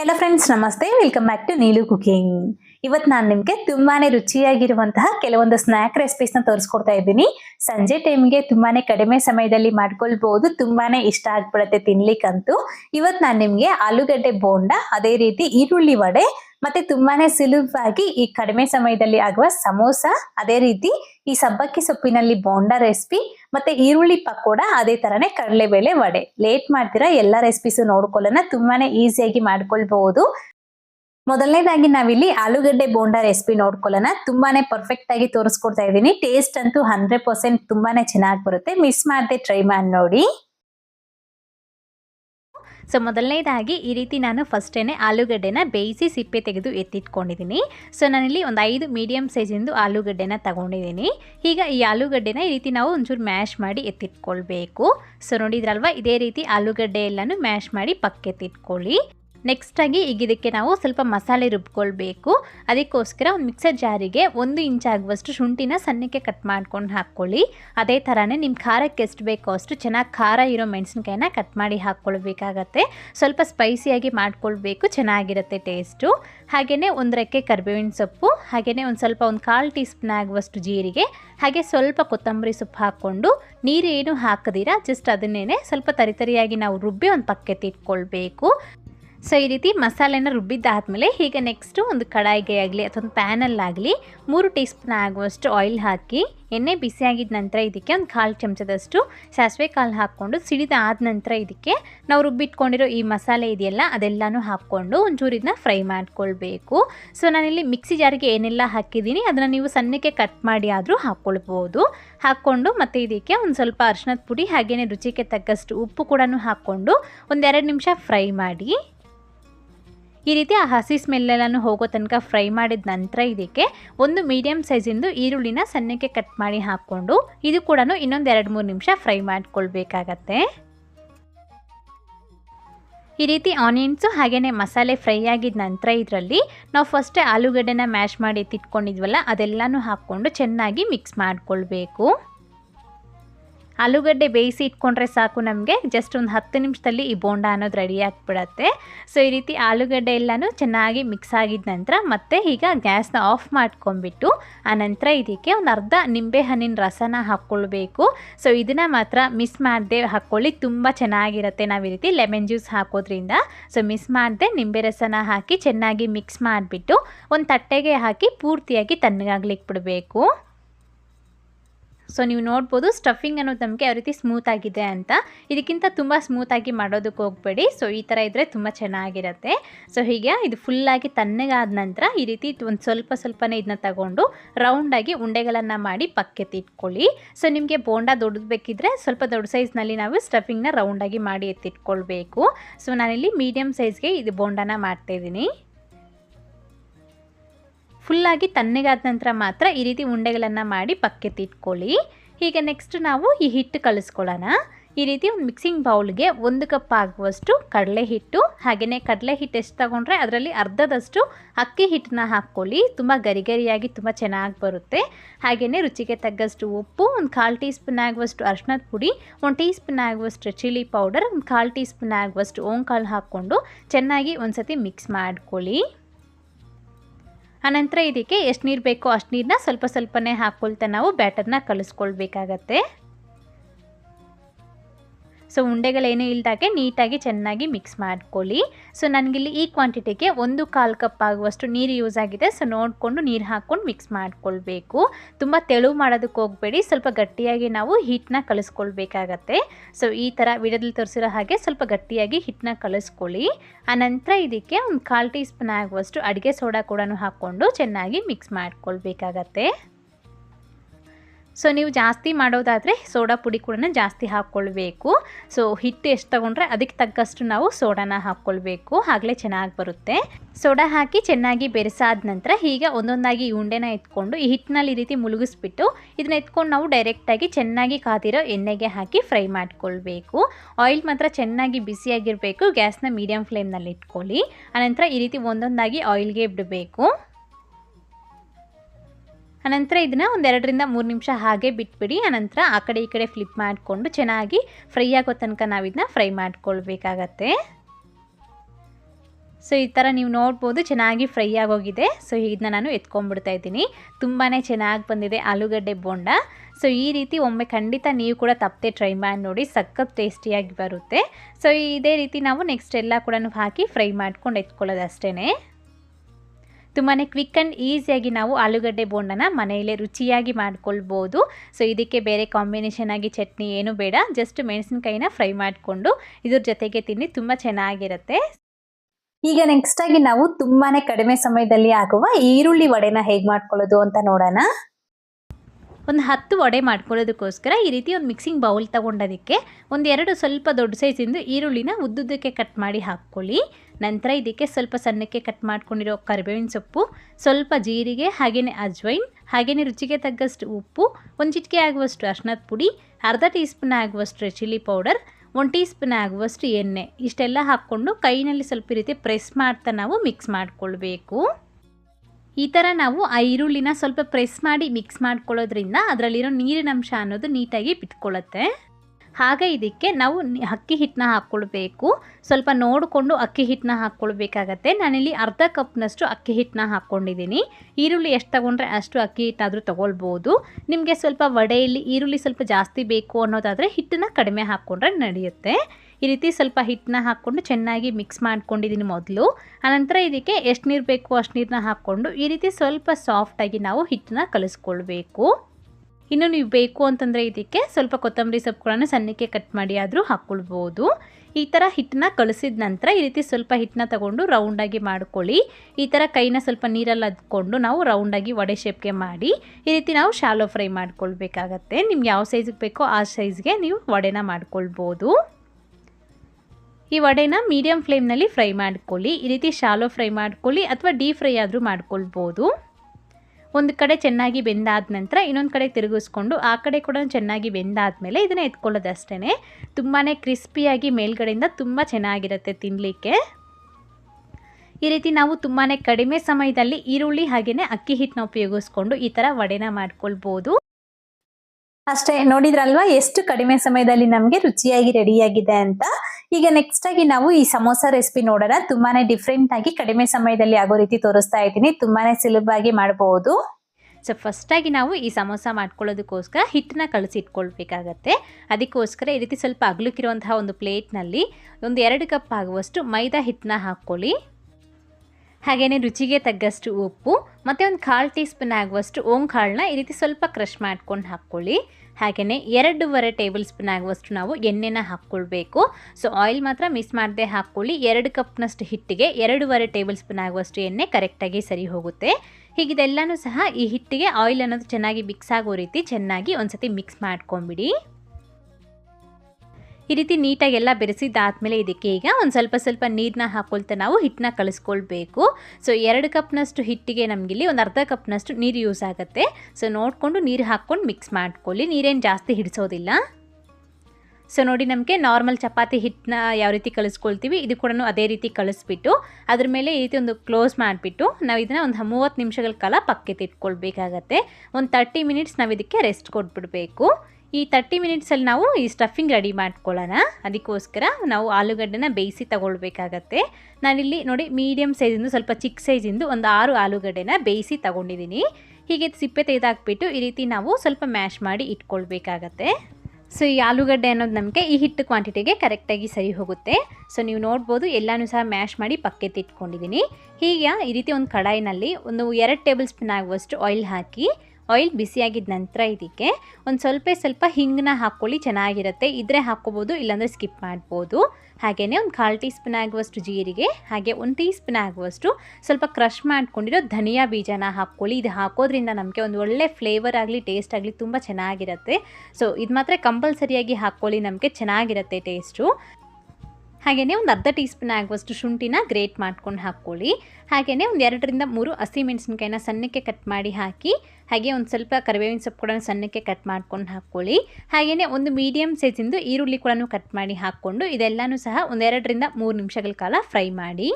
ಎಲ್ಲ ಫ್ರೆಂಡ್ಸ್ ನಮಸ್ತೆ. Welcome back to Neelu cooking ಇವತ್ತು ನಾನು ನಿಮಗೆ ತುಂಬಾನೇ ರುಚಿಯಾಗಿರುವಂತಹ ಕೆಲವೊಂದು ಸ್ನ್ಯಾಕ್ ರೆಸಿಪೀಸ್ನ ತೋರಿಸ್ಕೊಡ್ತಾ ಇದ್ದೀನಿ. ಸಂಜೆ ಟೈಮ್ಗೆ ತುಂಬಾನೇ ಕಡಿಮೆ ಸಮಯದಲ್ಲಿ ಮಾಡ್ಕೊಳ್ಬಹುದು ತುಂಬಾನೇ ಇಷ್ಟ ಆಗ್ಬಿಡುತ್ತೆ ತಿನ್ಲಿಕ್ಕಂತೂ. ಇವತ್ತು ನಾನು ನಿಮಗೆ ಆಲೂಗಡ್ಡೆ ಬೋಂಡ, ಅದೇ ರೀತಿ ಈರುಳ್ಳಿ ವಡೆ ಮತ್ತೆ ತುಂಬಾನೇ ಸುಲಭವಾಗಿ ಈ ಕಡಿಮೆ ಸಮಯದಲ್ಲಿ ಆಗುವ ಸಮೋಸ, ಅದೇ ರೀತಿ ಈ ಸಬ್ಬಕ್ಕಿ ಸೊಪ್ಪಿನಲ್ಲಿ ಬೋಂಡ ರೆಸಿಪಿ ಮತ್ತೆ ಈರುಳ್ಳಿ ಪಕೋಡ, ಅದೇ ತರನೇ ಕಡಲೆಬೇಳೆ ವಡೆ. ಲೇಟ್ ಮಾಡ್ತೀರಾ, ಎಲ್ಲ ರೆಸಿಪೀಸ್ ನೋಡ್ಕೊಳ್ಳೋಣ. ತುಂಬಾನೇ ಈಸಿಯಾಗಿ ಮಾಡ್ಕೊಳ್ಬಹುದು. ಮೊದಲನೇದಾಗಿ ನಾವಿಲ್ಲಿ ಆಲೂಗಡ್ಡೆ ಬೋಂಡ ರೆಸಿಪಿ ನೋಡ್ಕೊಳ್ಳೋಣ. ತುಂಬಾನೇ ಪರ್ಫೆಕ್ಟ್ ಆಗಿ ತೋರಿಸ್ಕೊಡ್ತಾ ಇದ್ದೀನಿ. ಟೇಸ್ಟ್ ಅಂತೂ ಹಂಡ್ರೆಡ್ ಪರ್ಸೆಂಟ್ ತುಂಬಾನೇ ಚೆನ್ನಾಗಿ ಬರುತ್ತೆ. ಮಿಸ್ ಮಾಡದೆ ಟ್ರೈ ಮಾಡಿ ನೋಡಿ. ಸೊ ಮೊದಲನೇದಾಗಿ ಈ ರೀತಿ ನಾನು ಫಸ್ಟೇ ಆಲೂಗಡ್ಡೆನ ಬೇಯಿಸಿ ಸಿಪ್ಪೆ ತೆಗೆದು ಎತ್ತಿಟ್ಕೊಂಡಿದ್ದೀನಿ. ಸೊ ನಾನಿಲ್ಲಿ ಒಂದು ಐದು ಮೀಡಿಯಮ್ ಸೈಜಿಂದು ಆಲೂಗಡ್ಡೆನ ತಗೊಂಡಿದ್ದೀನಿ. ಈಗ ಈ ಆಲೂಗಡ್ಡೆನ ಈ ರೀತಿ ನಾವು ಒಂಚೂರು ಮ್ಯಾಶ್ ಮಾಡಿ ಎತ್ತಿಟ್ಕೊಳ್ಬೇಕು. ಸೊ ನೋಡಿದ್ರಲ್ವ? ಇದೇ ರೀತಿ ಆಲೂಗಡ್ಡೆ ಎಲ್ಲನೂ ಮ್ಯಾಶ್ ಮಾಡಿ ಪಕ್ಕೆತ್ತಿಟ್ಕೊಳ್ಳಿ. ನೆಕ್ಸ್ಟ್ ಆಗಿ ಈಗ ಇದಕ್ಕೆ ನಾವು ಸ್ವಲ್ಪ ಮಸಾಲೆ ರುಬ್ಕೊಳ್ಬೇಕು. ಅದಕ್ಕೋಸ್ಕರ ಒಂದು ಮಿಕ್ಸರ್ ಜಾರಿಗೆ ಒಂದು ಇಂಚ್ ಆಗುವಷ್ಟು ಶುಂಠಿನ ಸಣ್ಣಕ್ಕೆ ಕಟ್ ಮಾಡ್ಕೊಂಡು ಹಾಕ್ಕೊಳ್ಳಿ. ಅದೇ ಥರನೇ ನಿಮ್ಮ ಖಾರಕ್ಕೆ ಎಷ್ಟು ಬೇಕೋ ಅಷ್ಟು ಚೆನ್ನಾಗಿ ಖಾರ ಇರೋ ಮೆಣಸಿನ್ಕಾಯಿನ ಕಟ್ ಮಾಡಿ ಹಾಕ್ಕೊಳ್ಬೇಕಾಗತ್ತೆ. ಸ್ವಲ್ಪ ಸ್ಪೈಸಿಯಾಗಿ ಮಾಡ್ಕೊಳ್ಬೇಕು, ಚೆನ್ನಾಗಿರುತ್ತೆ ಟೇಸ್ಟು ಹಾಗೆಯೇ ಒಂದು ರೆಕ್ಕೆ ಕರಿಬೇವಿನ ಸೊಪ್ಪು ಹಾಗೆಯೇ ಒಂದು ಸ್ವಲ್ಪ ಒಂದು ಕಾಲು ಟೀ ಸ್ಪೂನ್ ಆಗುವಷ್ಟು ಜೀರಿಗೆ, ಹಾಗೆ ಸ್ವಲ್ಪ ಕೊತ್ತಂಬರಿ ಸೊಪ್ಪು ಹಾಕ್ಕೊಂಡು ನೀರು ಏನು ಹಾಕದಿರ ಜಸ್ಟ್ ಅದನ್ನೇ ಸ್ವಲ್ಪ ತರಿತರಿಯಾಗಿ ನಾವು ರುಬ್ಬಿ ಒಂದು ಪಕ್ಕಕ್ಕೆ ಇಟ್ಕೊಳ್ಬೇಕು. ಸೊ, ಈ ರೀತಿ ಮಸಾಲೆನ ರುಬ್ಬಿದ್ದಾದಮೇಲೆ ಈಗ ನೆಕ್ಸ್ಟು ಒಂದು ಕಡಾಯಿಗೆ ಆಗಲಿ ಅಥವಾ ಒಂದು ಪ್ಯಾನಲ್ಲಾಗಲಿ ಮೂರು ಟೀ ಸ್ಪೂನ್ ಆಗುವಷ್ಟು ಆಯಿಲ್ ಹಾಕಿ, ಎಣ್ಣೆ ಬಿಸಿಯಾಗಿದ್ದ ನಂತರ ಇದಕ್ಕೆ ಒಂದು ಕಾಲು ಚಮಚದಷ್ಟು ಸಾಸಿವೆ ಕಾಲು ಹಾಕ್ಕೊಂಡು ಸಿಡಿದಾದ ನಂತರ ಇದಕ್ಕೆ ನಾವು ರುಬ್ಬಿಟ್ಕೊಂಡಿರೋ ಈ ಮಸಾಲೆ ಇದೆಯಲ್ಲ, ಅದೆಲ್ಲನೂ ಹಾಕ್ಕೊಂಡು ಒಂಚೂರು ಇದನ್ನ ಫ್ರೈ ಮಾಡ್ಕೊಳ್ಬೇಕು. ಸೊ, ನಾನಿಲ್ಲಿ ಮಿಕ್ಸಿ ಜಾರಿಗೆ ಏನೆಲ್ಲ ಹಾಕಿದ್ದೀನಿ ಅದನ್ನು ನೀವು ಸಣ್ಣಕ್ಕೆ ಕಟ್ ಮಾಡಿ ಆದರೂ ಹಾಕ್ಕೊಳ್ಬೋದು. ಹಾಕ್ಕೊಂಡು ಮತ್ತು ಇದಕ್ಕೆ ಒಂದು ಸ್ವಲ್ಪ ಅರಿಶಿನದ ಪುಡಿ ಹಾಗೆಯೇ ರುಚಿಗೆ ತಕ್ಕಷ್ಟು ಉಪ್ಪು ಕೂಡ ಹಾಕ್ಕೊಂಡು ಒಂದೆರಡು ನಿಮಿಷ ಫ್ರೈ ಮಾಡಿ ಈ ರೀತಿ ಆ ಹಸಿ ಸ್ಮೆಲ್ಲೆಲ್ಲನೂ ಹೋಗೋ ತನಕ ಫ್ರೈ ಮಾಡಿದ ನಂತರ ಇದಕ್ಕೆ ಒಂದು ಮೀಡಿಯಮ್ ಸೈಜಿಂದು ಈರುಳ್ಳಿನ ಸಣ್ಣಕ್ಕೆ ಕಟ್ ಮಾಡಿ ಹಾಕ್ಕೊಂಡು ಇದು ಕೂಡ ಇನ್ನೊಂದು ಎರಡು ಮೂರು ನಿಮಿಷ ಫ್ರೈ ಮಾಡಿಕೊಳ್ಬೇಕಾಗತ್ತೆ. ಈ ರೀತಿ ಆನಿಯನ್ಸು ಹಾಗೆಯೇ ಮಸಾಲೆ ಫ್ರೈ ಆಗಿದ ನಂತರ ಇದರಲ್ಲಿ ನಾವು ಫಸ್ಟೇ ಆಲೂಗಡ್ಡೆನ ಮ್ಯಾಶ್ ಮಾಡಿ ಎತ್ತಿಟ್ಕೊಂಡಿದ್ವಲ್ಲ ಅದೆಲ್ಲನೂ ಹಾಕ್ಕೊಂಡು ಚೆನ್ನಾಗಿ ಮಿಕ್ಸ್ ಮಾಡ್ಕೊಳ್ಬೇಕು. ಆಲೂಗಡ್ಡೆ ಬೇಯಿಸಿ ಇಟ್ಕೊಂಡ್ರೆ ಸಾಕು ನಮಗೆ. ಜಸ್ಟ್ ಒಂದು ಹತ್ತು ನಿಮಿಷದಲ್ಲಿ ಈ ಬೋಂಡ ಅನ್ನೋದು ರೆಡಿ ಆಗಿಬಿಡತ್ತೆ. ಸೊ ಈ ರೀತಿ ಆಲೂಗಡ್ಡೆ ಎಲ್ಲನೂ ಚೆನ್ನಾಗಿ ಮಿಕ್ಸ್ ಆಗಿದ ನಂತರ ಮತ್ತೆ ಈಗ ಗ್ಯಾಸ್ನ ಆಫ್ ಮಾಡ್ಕೊಂಬಿಟ್ಟು ಆನಂತರ ನಂತರ ಇದಕ್ಕೆ ಒಂದು ಅರ್ಧ ನಿಂಬೆ ಹಣ್ಣಿನ ರಸನ ಹಾಕ್ಕೊಳ್ಬೇಕು ಸೊ ಇದನ್ನು ಮಾತ್ರ ಮಿಸ್ ಮಾಡದೆ ಹಾಕ್ಕೊಳ್ಳಿ ತುಂಬ ಚೆನ್ನಾಗಿರುತ್ತೆ ನಾವು ಈ ರೀತಿ ಲೆಮನ್ ಜ್ಯೂಸ್ ಹಾಕೋದ್ರಿಂದ. ಸೊ ಮಿಸ್ ಮಾಡದೆ ನಿಂಬೆ ರಸನ ಹಾಕಿ ಚೆನ್ನಾಗಿ ಮಿಕ್ಸ್ ಮಾಡಿಬಿಟ್ಟು ಒಂದು ತಟ್ಟೆಗೆ ಹಾಕಿ ಪೂರ್ತಿಯಾಗಿ ತಣ್ಣಗಾಗ್ಲಿಕ್ಕೆ ಬಿಡಬೇಕು. ಸೊ ನೀವು ನೋಡ್ಬೋದು ಸ್ಟಫಿಂಗ್ ಅನ್ನೋದು ನಮಗೆ ಯಾವ ರೀತಿ ಸ್ಮೂತ್ ಆಗಿದೆ ಅಂತ. ಇದಕ್ಕಿಂತ ತುಂಬ ಸ್ಮೂತಾಗಿ ಮಾಡೋದಕ್ಕೆ ಹೋಗಬೇಡಿ. ಸೊ ಈ ಥರ ಇದ್ದರೆ ತುಂಬ ಚೆನ್ನಾಗಿರುತ್ತೆ. ಸೊ ಹೀಗೆ ಇದು ಫುಲ್ಲಾಗಿ ತಣ್ಣಗಾದ ನಂತರ ಈ ರೀತಿ ಒಂದು ಸ್ವಲ್ಪ ಸ್ವಲ್ಪನೇ ಇದನ್ನ ತಗೊಂಡು ರೌಂಡಾಗಿ ಉಂಡೆಗಳನ್ನು ಮಾಡಿ ಪಕ್ಕೆ ಇಟ್ಕೊಳ್ಳಿ. ಸೊ ನಿಮಗೆ ಬೋಂಡ ದೊಡ್ಡದು ಬೇಕಿದ್ರೆ ಸ್ವಲ್ಪ ದೊಡ್ಡ ಸೈಜ್ನಲ್ಲಿ ನಾವು ಸ್ಟಫಿಂಗ್ನ ರೌಂಡಾಗಿ ಮಾಡಿ ಎತ್ತಿಟ್ಕೊಳ್ಬೇಕು. ಸೊ ನಾನಿಲ್ಲಿ ಮೀಡಿಯಮ್ ಸೈಜ್ಗೆ ಇದು ಬೋಂಡನ ಮಾಡ್ತಾಯಿದ್ದೀನಿ ಫುಲ್ಲಾಗಿ ತಣ್ಣಗಾದ ನಂತರ ಮಾತ್ರ ಈ ರೀತಿ ಉಂಡೆಗಳನ್ನು ಮಾಡಿ ಪಕ್ಕೆತ್ತಿಟ್ಕೊಳ್ಳಿ ಈಗ ನೆಕ್ಸ್ಟ್ ನಾವು ಈ ಹಿಟ್ಟು ಕಲಿಸ್ಕೊಳ್ಳೋಣ. ಈ ರೀತಿ ಒಂದು ಮಿಕ್ಸಿಂಗ್ ಬೌಲ್ಗೆ ಒಂದು ಕಪ್ ಆಗುವಷ್ಟು ಕಡಲೆ ಹಿಟ್ಟು ಹಾಗೆಯೇ ಕಡಲೆ ಹಿಟ್ಟು ಎಷ್ಟು ತಗೊಂಡ್ರೆ ಅದರಲ್ಲಿ ಅರ್ಧದಷ್ಟು ಅಕ್ಕಿ ಹಿಟ್ಟನ್ನ ಹಾಕ್ಕೊಳ್ಳಿ. ತುಂಬ ಗರಿ ಗರಿಯಾಗಿ ತುಂಬ ಚೆನ್ನಾಗಿ ಬರುತ್ತೆ. ಹಾಗೆಯೇ ರುಚಿಗೆ ತಗ್ಗಷ್ಟು ಉಪ್ಪು, ಒಂದು ಕಾಲು ಟೀ ಸ್ಪೂನ್ ಆಗುವಷ್ಟು ಅರ್ಶಿನದ ಪುಡಿ, ಒಂದು ಟೀ ಸ್ಪೂನ್ ಆಗುವಷ್ಟು ಚಿಲ್ಲಿ ಪೌಡರ್ ಒಂದು ಕಾಲು ಟೀ ಸ್ಪೂನ್ ಆಗುವಷ್ಟು ಓಂಕಾಳು ಹಾಕ್ಕೊಂಡು ಚೆನ್ನಾಗಿ ಒಂದು ಸತಿ ಮಿಕ್ಸ್ ಮಾಡ್ಕೊಳ್ಳಿ. ಆನಂತರ ಇದಕ್ಕೆ ಎಷ್ಟು ನೀರು ಬೇಕೋ ಅಷ್ಟು ನೀರನ್ನ ಸ್ವಲ್ಪ ಸ್ವಲ್ಪನೇ ಹಾಕ್ಕೊಳ್ತಾ ನಾವು ಬ್ಯಾಟರ್ನ ಕಲಿಸ್ಕೊಳ್ಬೇಕಾಗತ್ತೆ. ಸೊ ಉಂಡೆಗಳೇನೂ ಇಲ್ದಾಗೆ ನೀಟಾಗಿ ಚೆನ್ನಾಗಿ ಮಿಕ್ಸ್ ಮಾಡ್ಕೊಳ್ಳಿ. ಸೊ ನನಗಿಲ್ಲಿ ಈ ಕ್ವಾಂಟಿಟಿಗೆ ಒಂದು ಕಾಲು ಕಪ್ ಆಗುವಷ್ಟು ನೀರು ಯೂಸ್ ಆಗಿದೆ. ಸೊ ನೋಡಿಕೊಂಡು ನೀರು ಹಾಕ್ಕೊಂಡು ಮಿಕ್ಸ್ ಮಾಡ್ಕೊಳ್ಬೇಕು. ತುಂಬ ತೆಳು ಮಾಡೋದಕ್ಕೆ ಹೋಗಬೇಡಿ. ಸ್ವಲ್ಪ ಗಟ್ಟಿಯಾಗಿ ನಾವು ಹಿಟ್ಟನ್ನ ಕಲಿಸ್ಕೊಳ್ಬೇಕಾಗತ್ತೆ. ಸೊ ಈ ಥರ ವಿಡಿಯೋದಲ್ಲಿ ತೋರಿಸಿರೋ ಹಾಗೆ ಸ್ವಲ್ಪ ಗಟ್ಟಿಯಾಗಿ ಹಿಟ್ಟನ್ನ ಕಲಿಸ್ಕೊಳ್ಳಿ. ಆನಂತರ ಇದಕ್ಕೆ ಒಂದು ಕಾಲು ಟೀ ಸ್ಪೂನ್ ಆಗುವಷ್ಟು ಅಡುಗೆ ಸೋಡಾ ಕೂಡ ಹಾಕ್ಕೊಂಡು ಚೆನ್ನಾಗಿ ಮಿಕ್ಸ್ ಮಾಡ್ಕೊಳ್ಬೇಕಾಗತ್ತೆ. ಸೊ ನೀವು ಜಾಸ್ತಿ ಮಾಡೋದಾದರೆ ಸೋಡಾ ಪುಡಿ ಕೂಡ ಜಾಸ್ತಿ ಹಾಕ್ಕೊಳ್ಬೇಕು. ಸೊ ಹಿಟ್ಟು ಎಷ್ಟು ತಗೊಂಡ್ರೆ ಅದಕ್ಕೆ ತಕ್ಕಷ್ಟು ನಾವು ಸೋಡಾನ ಹಾಕ್ಕೊಳ್ಬೇಕು. ಆಗಲೇ ಚೆನ್ನಾಗಿ ಬರುತ್ತೆ. ಸೋಡಾ ಹಾಕಿ ಚೆನ್ನಾಗಿ ಬೆರೆಸಾದ ನಂತರ ಈಗ ಒಂದೊಂದಾಗಿ ಉಂಡೆನ ಎತ್ಕೊಂಡು ಈ ಹಿಟ್ಟಿನಲ್ಲಿ ಈ ರೀತಿ ಮುಳುಗಿಸ್ಬಿಟ್ಟು ಇದನ್ನ ಎತ್ಕೊಂಡು ನಾವು ಡೈರೆಕ್ಟಾಗಿ ಚೆನ್ನಾಗಿ ಕಾದಿರೋ ಎಣ್ಣೆಗೆ ಹಾಕಿ ಫ್ರೈ ಮಾಡ್ಕೊಳ್ಬೇಕು. ಆಯಿಲ್ ಮಾತ್ರ ಚೆನ್ನಾಗಿ ಬಿಸಿಯಾಗಿರಬೇಕು. ಗ್ಯಾಸ್ನ ಮೀಡಿಯಮ್ ಫ್ಲೇಮ್ನಲ್ಲಿ ಇಟ್ಕೊಳ್ಳಿ. ಆನಂತರ ಈ ರೀತಿ ಒಂದೊಂದಾಗಿ ಆಯಿಲ್ಗೆ ಬಿಡಬೇಕು. ಅನಂತರ ಇದನ್ನು ಒಂದೆರಡರಿಂದ ಮೂರು ನಿಮಿಷ ಹಾಗೆ ಬಿಟ್ಬಿಡಿ. ಅನಂತರ ಆ ಕಡೆ ಈ ಕಡೆ ಫ್ಲಿಪ್ ಮಾಡಿಕೊಂಡು ಚೆನ್ನಾಗಿ ಫ್ರೈ ಆಗೋ ತನಕ ನಾವು ಇದನ್ನ ಫ್ರೈ ಮಾಡ್ಕೊಳ್ಬೇಕಾಗತ್ತೆ. ಸೊ ಈ ಥರ ನೀವು ನೋಡ್ಬೋದು ಚೆನ್ನಾಗಿ ಫ್ರೈ ಆಗೋಗಿದೆ. ಸೊ ಇದನ್ನ ನಾನು ಎತ್ಕೊಂಡ್ಬಿಡ್ತಾ ಇದ್ದೀನಿ. ತುಂಬಾ ಚೆನ್ನಾಗಿ ಬಂದಿದೆ ಆಲೂಗಡ್ಡೆ ಬೋಂಡ. ಸೊ ಈ ರೀತಿ ಒಮ್ಮೆ ಖಂಡಿತ ನೀವು ಕೂಡ ತಪ್ಪದೆ ಟ್ರೈ ಮಾಡಿ ನೋಡಿ ಸಖತ್ ಟೇಸ್ಟಿಯಾಗಿ ಬರುತ್ತೆ. ಸೊ ಇದೇ ರೀತಿ ನಾವು ನೆಕ್ಸ್ಟ್ ಎಲ್ಲ ಕೂಡ ಹಾಕಿ ಫ್ರೈ ಮಾಡ್ಕೊಂಡು ಎತ್ಕೊಳ್ಳೋದು ಅಷ್ಟೇ ತುಂಬಾ ಕ್ವಿಕ್ ಆ್ಯಂಡ್ ಈಸಿಯಾಗಿ ನಾವು ಆಲೂಗಡ್ಡೆ ಬೋಂಡನ ಮನೆಯಲ್ಲೇ ರುಚಿಯಾಗಿ ಮಾಡ್ಕೊಳ್ಬೋದು. ಸೊ ಇದಕ್ಕೆ ಬೇರೆ ಕಾಂಬಿನೇಷನ್ ಆಗಿ ಚಟ್ನಿ ಏನು ಬೇಡ. ಜಸ್ಟ್ ಮೆಣಸಿನ್ಕಾಯಿನ ಫ್ರೈ ಮಾಡಿಕೊಂಡು ಇದ್ರ ಜೊತೆಗೆ ತಿನ್ನಿ, ತುಂಬ ಚೆನ್ನಾಗಿರುತ್ತೆ. ಈಗ ನೆಕ್ಸ್ಟ್ ಆಗಿ ನಾವು ತುಂಬಾನೇ ಕಡಿಮೆ ಸಮಯದಲ್ಲಿ ಆಗುವ ಈರುಳ್ಳಿ ವಡೆನ ಹೇಗೆ ಮಾಡ್ಕೊಳ್ಳೋದು ಅಂತ ನೋಡೋಣ. ಒಂದು ಹತ್ತು ವಡೆ ಮಾಡ್ಕೊಳ್ಳೋದಕ್ಕೋಸ್ಕರ ಈ ರೀತಿ ಒಂದು ಮಿಕ್ಸಿಂಗ್ ಬೌಲ್ ತೊಗೊಂಡೋದಕ್ಕೆ ಒಂದೆರಡು ಸ್ವಲ್ಪ ದೊಡ್ಡ ಸೈಜಿಂದು ಈರುಳ್ಳಿನ ಉದ್ದುದ್ದಕ್ಕೆ ಕಟ್ ಮಾಡಿ ಹಾಕ್ಕೊಳ್ಳಿ. ನಂತರ ಇದಕ್ಕೆ ಸ್ವಲ್ಪ ಸಣ್ಣಕ್ಕೆ ಕಟ್ ಮಾಡ್ಕೊಂಡಿರೋ ಕರಿಬೇವಿನ ಸೊಪ್ಪು, ಸ್ವಲ್ಪ ಜೀರಿಗೆ ಹಾಗೆಯೇ ಅಜ್ವೈನ್ ಹಾಗೆಯೇ ರುಚಿಗೆ ತಗ್ಗಷ್ಟು ಉಪ್ಪು, ಒಂದು ಚಿಟಿಕೆ ಆಗುವಷ್ಟು ಅರ್ಶಿನದ ಪುಡಿ, ಅರ್ಧ ಟೀ ಸ್ಪೂನ್ ಆಗುವಷ್ಟು ಚಿಲ್ಲಿ ಪೌಡರ್, ಒಂದು ಟೀ ಸ್ಪೂನ್ ಆಗುವಷ್ಟು ಎಣ್ಣೆ. ಇಷ್ಟೆಲ್ಲ ಹಾಕ್ಕೊಂಡು ಕೈನಲ್ಲಿ ಸ್ವಲ್ಪ ರೀತಿ ಪ್ರೆಸ್ ಮಾಡ್ತಾ ನಾವು ಮಿಕ್ಸ್ ಮಾಡ್ಕೊಳ್ಬೇಕು. ಈ ಥರ ನಾವು ಆ ಈರುಳ್ಳಿನ ಸ್ವಲ್ಪ ಪ್ರೆಸ್ ಮಾಡಿ ಮಿಕ್ಸ್ ಮಾಡ್ಕೊಳ್ಳೋದ್ರಿಂದ ಅದರಲ್ಲಿರೋ ನೀರಿನ ಅಂಶ ಅನ್ನೋದು ನೀಟಾಗಿ ಬಿಟ್ಕೊಳ್ಳುತ್ತೆ. ಹಾಗೆ ಇದಕ್ಕೆ ನಾವು ಅಕ್ಕಿ ಹಿಟ್ಟನ್ನ ಹಾಕ್ಕೊಳ್ಬೇಕು. ಸ್ವಲ್ಪ ನೋಡಿಕೊಂಡು ಅಕ್ಕಿ ಹಿಟ್ಟನ್ನ ಹಾಕ್ಕೊಳ್ಬೇಕಾಗತ್ತೆ. ನಾನಿಲ್ಲಿ ಅರ್ಧ ಕಪ್ನಷ್ಟು ಅಕ್ಕಿ ಹಿಟ್ಟನ್ನ ಹಾಕ್ಕೊಂಡಿದ್ದೀನಿ. ಈರುಳ್ಳಿ ಎಷ್ಟು ತಗೊಂಡ್ರೆ ಅಷ್ಟು ಅಕ್ಕಿ ಹಿಟ್ಟಾದರೂ ತೊಗೊಳ್ಬೋದು. ನಿಮಗೆ ಸ್ವಲ್ಪ ವಡೆಯಲ್ಲಿ ಈರುಳ್ಳಿ ಸ್ವಲ್ಪ ಜಾಸ್ತಿ ಬೇಕು ಅನ್ನೋದಾದರೆ ಹಿಟ್ಟನ್ನ ಕಡಿಮೆ ಹಾಕ್ಕೊಂಡ್ರೆ ನಡೆಯುತ್ತೆ. ಈ ರೀತಿ ಸ್ವಲ್ಪ ಹಿಟ್ಟನ್ನ ಹಾಕ್ಕೊಂಡು ಚೆನ್ನಾಗಿ ಮಿಕ್ಸ್ ಮಾಡ್ಕೊಂಡಿದ್ದೀನಿ ಮೊದಲು. ಆನಂತರ ಇದಕ್ಕೆ ಎಷ್ಟು ನೀರು ಬೇಕು ಅಷ್ಟು ನೀರನ್ನ ಹಾಕ್ಕೊಂಡು ಈ ರೀತಿ ಸ್ವಲ್ಪ ಸಾಫ್ಟಾಗಿ ನಾವು ಹಿಟ್ಟನ್ನ ಕಲಿಸ್ಕೊಳ್ಬೇಕು. ಇನ್ನು ನೀವು ಬೇಕು ಅಂತಂದರೆ ಇದಕ್ಕೆ ಸ್ವಲ್ಪ ಕೊತ್ತಂಬರಿ ಸೊಪ್ಪುಗಳನ್ನು ಸಣ್ಣಕ್ಕೆ ಕಟ್ ಮಾಡಿ ಆದರೂ ಹಾಕ್ಕೊಳ್ಬೋದು. ಈ ಥರ ಹಿಟ್ಟನ್ನ ಕಳಿಸಿದ ನಂತರ ಈ ರೀತಿ ಸ್ವಲ್ಪ ಹಿಟ್ಟನ್ನ ತಗೊಂಡು ರೌಂಡಾಗಿ ಮಾಡ್ಕೊಳ್ಳಿ. ಈ ಥರ ಕೈನ ಸ್ವಲ್ಪ ನೀರಲ್ಲಿ ಅದ್ಕೊಂಡು ನಾವು ರೌಂಡಾಗಿ ವಡೆ ಶೇಪ್ಗೆ ಮಾಡಿ ಈ ರೀತಿ ನಾವು ಶಾಲೋ ಫ್ರೈ ಮಾಡ್ಕೊಳ್ಬೇಕಾಗತ್ತೆ. ನಿಮ್ಗೆ ಯಾವ ಸೈಜಿಗೆ ಬೇಕೋ ಆ ಸೈಜ್ಗೆ ನೀವು ವಡೆನ ಮಾಡ್ಕೊಳ್ಬೋದು. ಈ ವಡೆನ ಮೀಡಿಯಮ್ ಫ್ಲೇಮ್ನಲ್ಲಿ ಫ್ರೈ ಮಾಡ್ಕೊಳ್ಳಿ. ಈ ರೀತಿ ಶಾಲೋ ಫ್ರೈ ಮಾಡ್ಕೊಳ್ಳಿ ಅಥವಾ ಡೀಪ್ ಫ್ರೈ ಆದರೂ ಮಾಡ್ಕೊಳ್ಬೋದು. ಒಂದು ಕಡೆ ಚೆನ್ನಾಗಿ ಬೆಂದಾದ ನಂತರ ಇನ್ನೊಂದು ಕಡೆ ತಿರುಗಿಸ್ಕೊಂಡು ಆ ಕಡೆ ಕೂಡ ಚೆನ್ನಾಗಿ ಬೆಂದಾದಮೇಲೆ ಇದನ್ನು ಎತ್ಕೊಳ್ಳೋದಷ್ಟೇ ತುಂಬಾ ಕ್ರಿಸ್ಪಿಯಾಗಿ ಮೇಲ್ಗಡೆಯಿಂದ ತುಂಬ ಚೆನ್ನಾಗಿರುತ್ತೆ ತಿನ್ನಲಿಕ್ಕೆ ಈ ರೀತಿ ನಾವು ತುಂಬಾ ಕಡಿಮೆ ಸಮಯದಲ್ಲಿ ಈರುಳ್ಳಿ ಹಾಗೆಯೇ ಅಕ್ಕಿ ಹಿಟ್ಟನ್ನ ಉಪಯೋಗಿಸ್ಕೊಂಡು ಈ ಥರ ವಡೆನ ಮಾಡ್ಕೊಳ್ಬೋದು. ಅಷ್ಟೇ, ನೋಡಿದ್ರಲ್ವಾ? ಎಷ್ಟು ಕಡಿಮೆ ಸಮಯದಲ್ಲಿ ನಮಗೆ ರುಚಿಯಾಗಿ ರೆಡಿಯಾಗಿದೆ ಅಂತ. ಈಗ ನೆಕ್ಸ್ಟ್ ಆಗಿ ನಾವು ಈ ಸಮೋಸ ರೆಸಿಪಿ ನೋಡೋಣ. ತುಂಬಾನೇ ಡಿಫ್ರೆಂಟ್ ಆಗಿ ಕಡಿಮೆ ಸಮಯದಲ್ಲಿ ಆಗೋ ರೀತಿ ತೋರಿಸ್ತಾ ಇದ್ದೀನಿ. ತುಂಬಾನೇ ಸುಲಭವಾಗಿ ಮಾಡಬಹುದು ಸೊ ಫಸ್ಟಾಗಿ ನಾವು ಈ ಸಮೋಸ ಮಾಡ್ಕೊಳ್ಳೋದಕ್ಕೋಸ್ಕರ ಹಿಟ್ಟನ್ನ ಕಳಿಸಿಟ್ಕೊಳ್ಬೇಕಾಗತ್ತೆ ಅದಕ್ಕೋಸ್ಕರ ಈ ರೀತಿ ಸ್ವಲ್ಪ ಅಗಲಕ್ಕಿರುವಂತಹ ಒಂದು ಪ್ಲೇಟ್ನಲ್ಲಿ ಒಂದು ಎರಡು ಕಪ್ ಆಗುವಷ್ಟು ಮೈದಾ ಹಿಟ್ಟನ್ನ ಹಾಕ್ಕೊಳ್ಳಿ. ಹಾಗೆಯೇ ರುಚಿಗೆ ತಗ್ಗಷ್ಟು ಉಪ್ಪು, ಮತ್ತು ಒಂದು ಕಾಲು ಟೀ ಸ್ಪೂನ್ ಆಗುವಷ್ಟು ಓಂ ಕಾಳನ್ನ ಈ ರೀತಿ ಸ್ವಲ್ಪ ಕ್ರಷ್ ಮಾಡ್ಕೊಂಡು ಹಾಕ್ಕೊಳ್ಳಿ. ಹಾಗೆಯೇ ಎರಡೂವರೆ ಟೇಬಲ್ ಸ್ಪೂನ್ ಆಗುವಷ್ಟು ನಾವು ಎಣ್ಣೆನ ಹಾಕ್ಕೊಳ್ಬೇಕು. ಸೊ ಆಯಿಲ್ ಮಾತ್ರ ಮಿಸ್ ಮಾಡದೆ ಹಾಕ್ಕೊಳ್ಳಿ. ಎರಡು ಕಪ್ನಷ್ಟು ಹಿಟ್ಟಿಗೆ ಎರಡೂವರೆ ಟೇಬಲ್ ಸ್ಪೂನ್ ಆಗುವಷ್ಟು ಎಣ್ಣೆ ಕರೆಕ್ಟಾಗಿ ಸರಿ ಹೋಗುತ್ತೆ. ಹೀಗಿದೆಲ್ಲನೂ ಸಹ ಈ ಹಿಟ್ಟಿಗೆ ಆಯಿಲ್ ಅನ್ನೋದು ಚೆನ್ನಾಗಿ ಮಿಕ್ಸ್ ಆಗೋ ರೀತಿ ಚೆನ್ನಾಗಿ ಒಂದ್ಸತಿ ಮಿಕ್ಸ್ ಮಾಡ್ಕೊಂಬಿಡಿ. ಈ ರೀತಿ ನೀಟಾಗಿ ಎಲ್ಲ ಬೆರೆಸಿದ್ದಾದಮೇಲೆ ಇದಕ್ಕೆ ಈಗ ಒಂದು ಸ್ವಲ್ಪ ಸ್ವಲ್ಪ ನೀರನ್ನ ಹಾಕೊಳ್ತಾ ನಾವು ಹಿಟ್ಟನ್ನ ಕಳಿಸ್ಕೊಳ್ಬೇಕು. ಸೊ ಎರಡು ಕಪ್ನಷ್ಟು ಹಿಟ್ಟಿಗೆ ನಮಗಿಲ್ಲಿ ಒಂದು ಅರ್ಧ ಕಪ್ನಷ್ಟು ನೀರು ಯೂಸ್ ಆಗುತ್ತೆ. ಸೊ ನೋಡಿಕೊಂಡು ನೀರು ಹಾಕ್ಕೊಂಡು ಮಿಕ್ಸ್ ಮಾಡ್ಕೊಳ್ಳಿ. ನೀರೇನು ಜಾಸ್ತಿ ಹಿಡಿಸೋದಿಲ್ಲ. ಸೊ ನೋಡಿ ನಮಗೆ ನಾರ್ಮಲ್ ಚಪಾತಿ ಹಿಟ್ಟನ್ನ ಯಾವ ರೀತಿ ಕಳಿಸ್ಕೊಳ್ತೀವಿ, ಇದು ಕೂಡ ಅದೇ ರೀತಿ ಕಳಿಸ್ಬಿಟ್ಟು, ಅದ್ರ ಮೇಲೆ ಈ ರೀತಿ ಒಂದು ಕ್ಲೋಸ್ ಮಾಡಿಬಿಟ್ಟು, ನಾವು ಇದನ್ನು ಒಂದು ಮೂವತ್ತು ನಿಮಿಷಗಳ ಕಾಲ ಪಕ್ಕಕ್ಕೆ ತಿಟ್ಕೊಳ್ಬೇಕಾಗತ್ತೆ ಒಂದು ತರ್ಟಿ ಮಿನಿಟ್ಸ್ ನಾವು ಇದಕ್ಕೆ ರೆಸ್ಟ್ ಕೊಟ್ಬಿಡಬೇಕು. ಈ ತರ್ಟಿ ಮಿನಿಟ್ಸಲ್ಲಿ ನಾವು ಈ ಸ್ಟಫಿಂಗ್ ರೆಡಿ ಮಾಡ್ಕೊಳ್ಳೋಣ. ಅದಕ್ಕೋಸ್ಕರ ನಾವು ಆಲೂಗಡ್ಡೆನ ಬೇಯಿಸಿ ತಗೊಳ್ಬೇಕಾಗತ್ತೆ. ನಾನಿಲ್ಲಿ ನೋಡಿ ಮೀಡಿಯಮ್ ಸೈಜಿಂದು ಸ್ವಲ್ಪ ಚಿಕ್ಕ ಸೈಜಿಂದು ಒಂದು ಆರು ಆಲೂಗಡ್ಡೆನ ಬೇಯಿಸಿ ತಗೊಂಡಿದ್ದೀನಿ. ಹೀಗೆ ಸಿಪ್ಪೆ ತೆಗೆದಾಕ್ಬಿಟ್ಟು ಈ ರೀತಿ ನಾವು ಸ್ವಲ್ಪ ಮ್ಯಾಶ್ ಮಾಡಿ ಇಟ್ಕೊಳ್ಬೇಕಾಗತ್ತೆ. ಸೊ ಈ ಆಲೂಗಡ್ಡೆ ಅನ್ನೋದು ನಮಗೆ ಈ ಹಿಟ್ಟು ಕ್ವಾಂಟಿಟಿಗೆ ಕರೆಕ್ಟಾಗಿ ಸರಿ ಹೋಗುತ್ತೆ. ಸೊ ನೀವು ನೋಡ್ಬೋದು ಎಲ್ಲನೂ ಸಹ ಮ್ಯಾಶ್ ಮಾಡಿ ಪಕ್ಕೆ ಇಟ್ಕೊಂಡಿದ್ದೀನಿ ಹೀಗೆ ಈ ರೀತಿ ಒಂದು ಕಡಾಯಿನಲ್ಲಿ ಒಂದು ಎರಡು ಟೇಬಲ್ ಸ್ಪೂನ್ ಆಗುವಷ್ಟು ಆಯಿಲ್ ಹಾಕಿ ಆಯಿಲ್ ಬಿಸಿಯಾಗಿದ್ದ ನಂತರ ಇದಕ್ಕೆ ಒಂದು ಸ್ವಲ್ಪ ಸ್ವಲ್ಪ ಹಿಂಗನ್ನ ಹಾಕ್ಕೊಳ್ಳಿ, ಚೆನ್ನಾಗಿರುತ್ತೆ. ಇದ್ರೆ ಹಾಕ್ಕೋಬೋದು, ಇಲ್ಲಾಂದರೆ ಸ್ಕಿಪ್ ಮಾಡ್ಬೋದು. ಹಾಗೆಯೇ ಒಂದು ಕಾಲು ಟೀ ಸ್ಪೂನ್ ಆಗುವಷ್ಟು ಜೀರಿಗೆ, ಹಾಗೆ ಒಂದು ಟೀ ಸ್ಪೂನ್ ಆಗುವಷ್ಟು ಸ್ವಲ್ಪ ಕ್ರಷ್ ಮಾಡ್ಕೊಂಡಿರೋ ಧನಿಯಾ ಬೀಜನ ಹಾಕ್ಕೊಳ್ಳಿ. ಇದು ಹಾಕೋದ್ರಿಂದ ನಮಗೆ ಒಂದು ಒಳ್ಳೆ ಫ್ಲೇವರ್ ಆಗಲಿ, ಟೇಸ್ಟ್ ಆಗಲಿ ತುಂಬ ಚೆನ್ನಾಗಿರುತ್ತೆ. ಸೊ ಇದು ಮಾತ್ರ ಕಂಪಲ್ಸರಿಯಾಗಿ ಹಾಕ್ಕೊಳ್ಳಿ, ನಮಗೆ ಚೆನ್ನಾಗಿರುತ್ತೆ ಟೇಸ್ಟು. ಹಾಗೆಯೇ ಒಂದು ಅರ್ಧ ಟೀ ಸ್ಪೂನ್ ಆಗುವಷ್ಟು ಶುಂಠಿನ ಗ್ರೇಟ್ ಮಾಡ್ಕೊಂಡು ಹಾಕ್ಕೊಳ್ಳಿ. ಹಾಗೆಯೇ ಒಂದು ಎರಡರಿಂದ ಮೂರು ಹಸಿ ಮೆಣಸಿನ್ಕಾಯಿನ ಸಣ್ಣಕ್ಕೆ ಕಟ್ ಮಾಡಿ ಹಾಕಿ ಹಾಗೆ ಒಂದು ಸ್ವಲ್ಪ ಕರಿಬೇವಿನ ಸೊಪ್ಪು ಕೂಡ ಸಣ್ಣಕ್ಕೆ ಕಟ್ ಮಾಡ್ಕೊಂಡು ಹಾಕ್ಕೊಳ್ಳಿ. ಹಾಗೆಯೇ ಒಂದು ಮೀಡಿಯಮ್ ಸೈಜಿಂದು ಈರುಳ್ಳಿ ಕೂಡ ಕಟ್ ಮಾಡಿ ಹಾಕ್ಕೊಂಡು, ಇದೆಲ್ಲನೂ ಸಹ ಒಂದೆರಡರಿಂದ ಮೂರು ನಿಮಿಷಗಳ ಕಾಲ ಫ್ರೈ ಮಾಡಿ.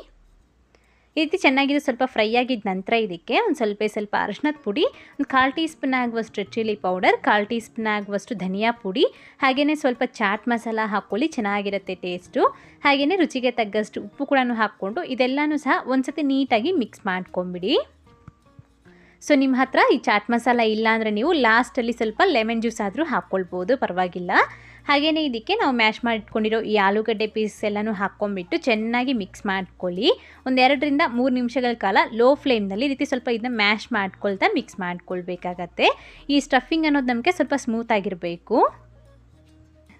ಈ ರೀತಿ ಚೆನ್ನಾಗಿದೆ, ಸ್ವಲ್ಪ ಫ್ರೈ ಆಗಿದ ನಂತರ ಇದಕ್ಕೆ ಒಂದು ಸ್ವಲ್ಪ ಸ್ವಲ್ಪ ಅರಿಶಿನದ ಪುಡಿ, ಒಂದು ಕಾಲು ಟೀ ಸ್ಪೂನ್ ಆಗುವಷ್ಟು ಚಿಲ್ಲಿ ಪೌಡರ್ ಕಾಲು ಟೀ ಸ್ಪೂನ್ ಆಗುವಷ್ಟು ಧನಿಯಾ ಪುಡಿ ಹಾಗೆಯೇ ಸ್ವಲ್ಪ ಚಾಟ್ ಮಸಾಲ ಹಾಕ್ಕೊಳ್ಳಿ, ಚೆನ್ನಾಗಿರುತ್ತೆ ಟೇಸ್ಟು ಹಾಗೆಯೇ ರುಚಿಗೆ ತಗ್ಗಷ್ಟು ಉಪ್ಪು ಕೂಡ ಹಾಕ್ಕೊಂಡು ಇದೆಲ್ಲನೂ ಸಹ ಒಂದ್ಸತಿ ನೀಟಾಗಿ ಮಿಕ್ಸ್ ಮಾಡ್ಕೊಂಬಿಡಿ. ಸೊ ನಿಮ್ಮ ಹತ್ರ ಈ ಚಾಟ್ ಮಸಾಲ ಇಲ್ಲ ಅಂದರೆ ನೀವು ಲಾಸ್ಟಲ್ಲಿ ಸ್ವಲ್ಪ ಲೆಮನ್ ಜ್ಯೂಸ್ ಆದರೂ ಹಾಕ್ಕೊಳ್ಬೋದು, ಪರವಾಗಿಲ್ಲ. ಹಾಗೆಯೇ ಇದಕ್ಕೆ ನಾವು ಮ್ಯಾಶ್ ಮಾಡಿಟ್ಕೊಂಡಿರೋ ಈ ಆಲೂಗಡ್ಡೆ ಪೀಸ್ ಎಲ್ಲನೂ ಹಾಕ್ಕೊಂಡ್ಬಿಟ್ಟು ಚೆನ್ನಾಗಿ ಮಿಕ್ಸ್ ಮಾಡ್ಕೊಳ್ಳಿ. ಒಂದೆರಡರಿಂದ ಮೂರು ನಿಮಿಷಗಳ ಕಾಲ ಲೋ ಫ್ಲೇಮ್ನಲ್ಲಿ ರೀತಿ ಸ್ವಲ್ಪ ಇದನ್ನ ಮ್ಯಾಶ್ ಮಾಡ್ಕೊಳ್ತಾ ಮಿಕ್ಸ್ ಮಾಡ್ಕೊಳ್ಬೇಕಾಗತ್ತೆ. ಈ ಸ್ಟಫಿಂಗ್ ಅನ್ನೋದು ನಮಗೆ ಸ್ವಲ್ಪ ಸ್ಮೂತ್ ಆಗಿರಬೇಕು.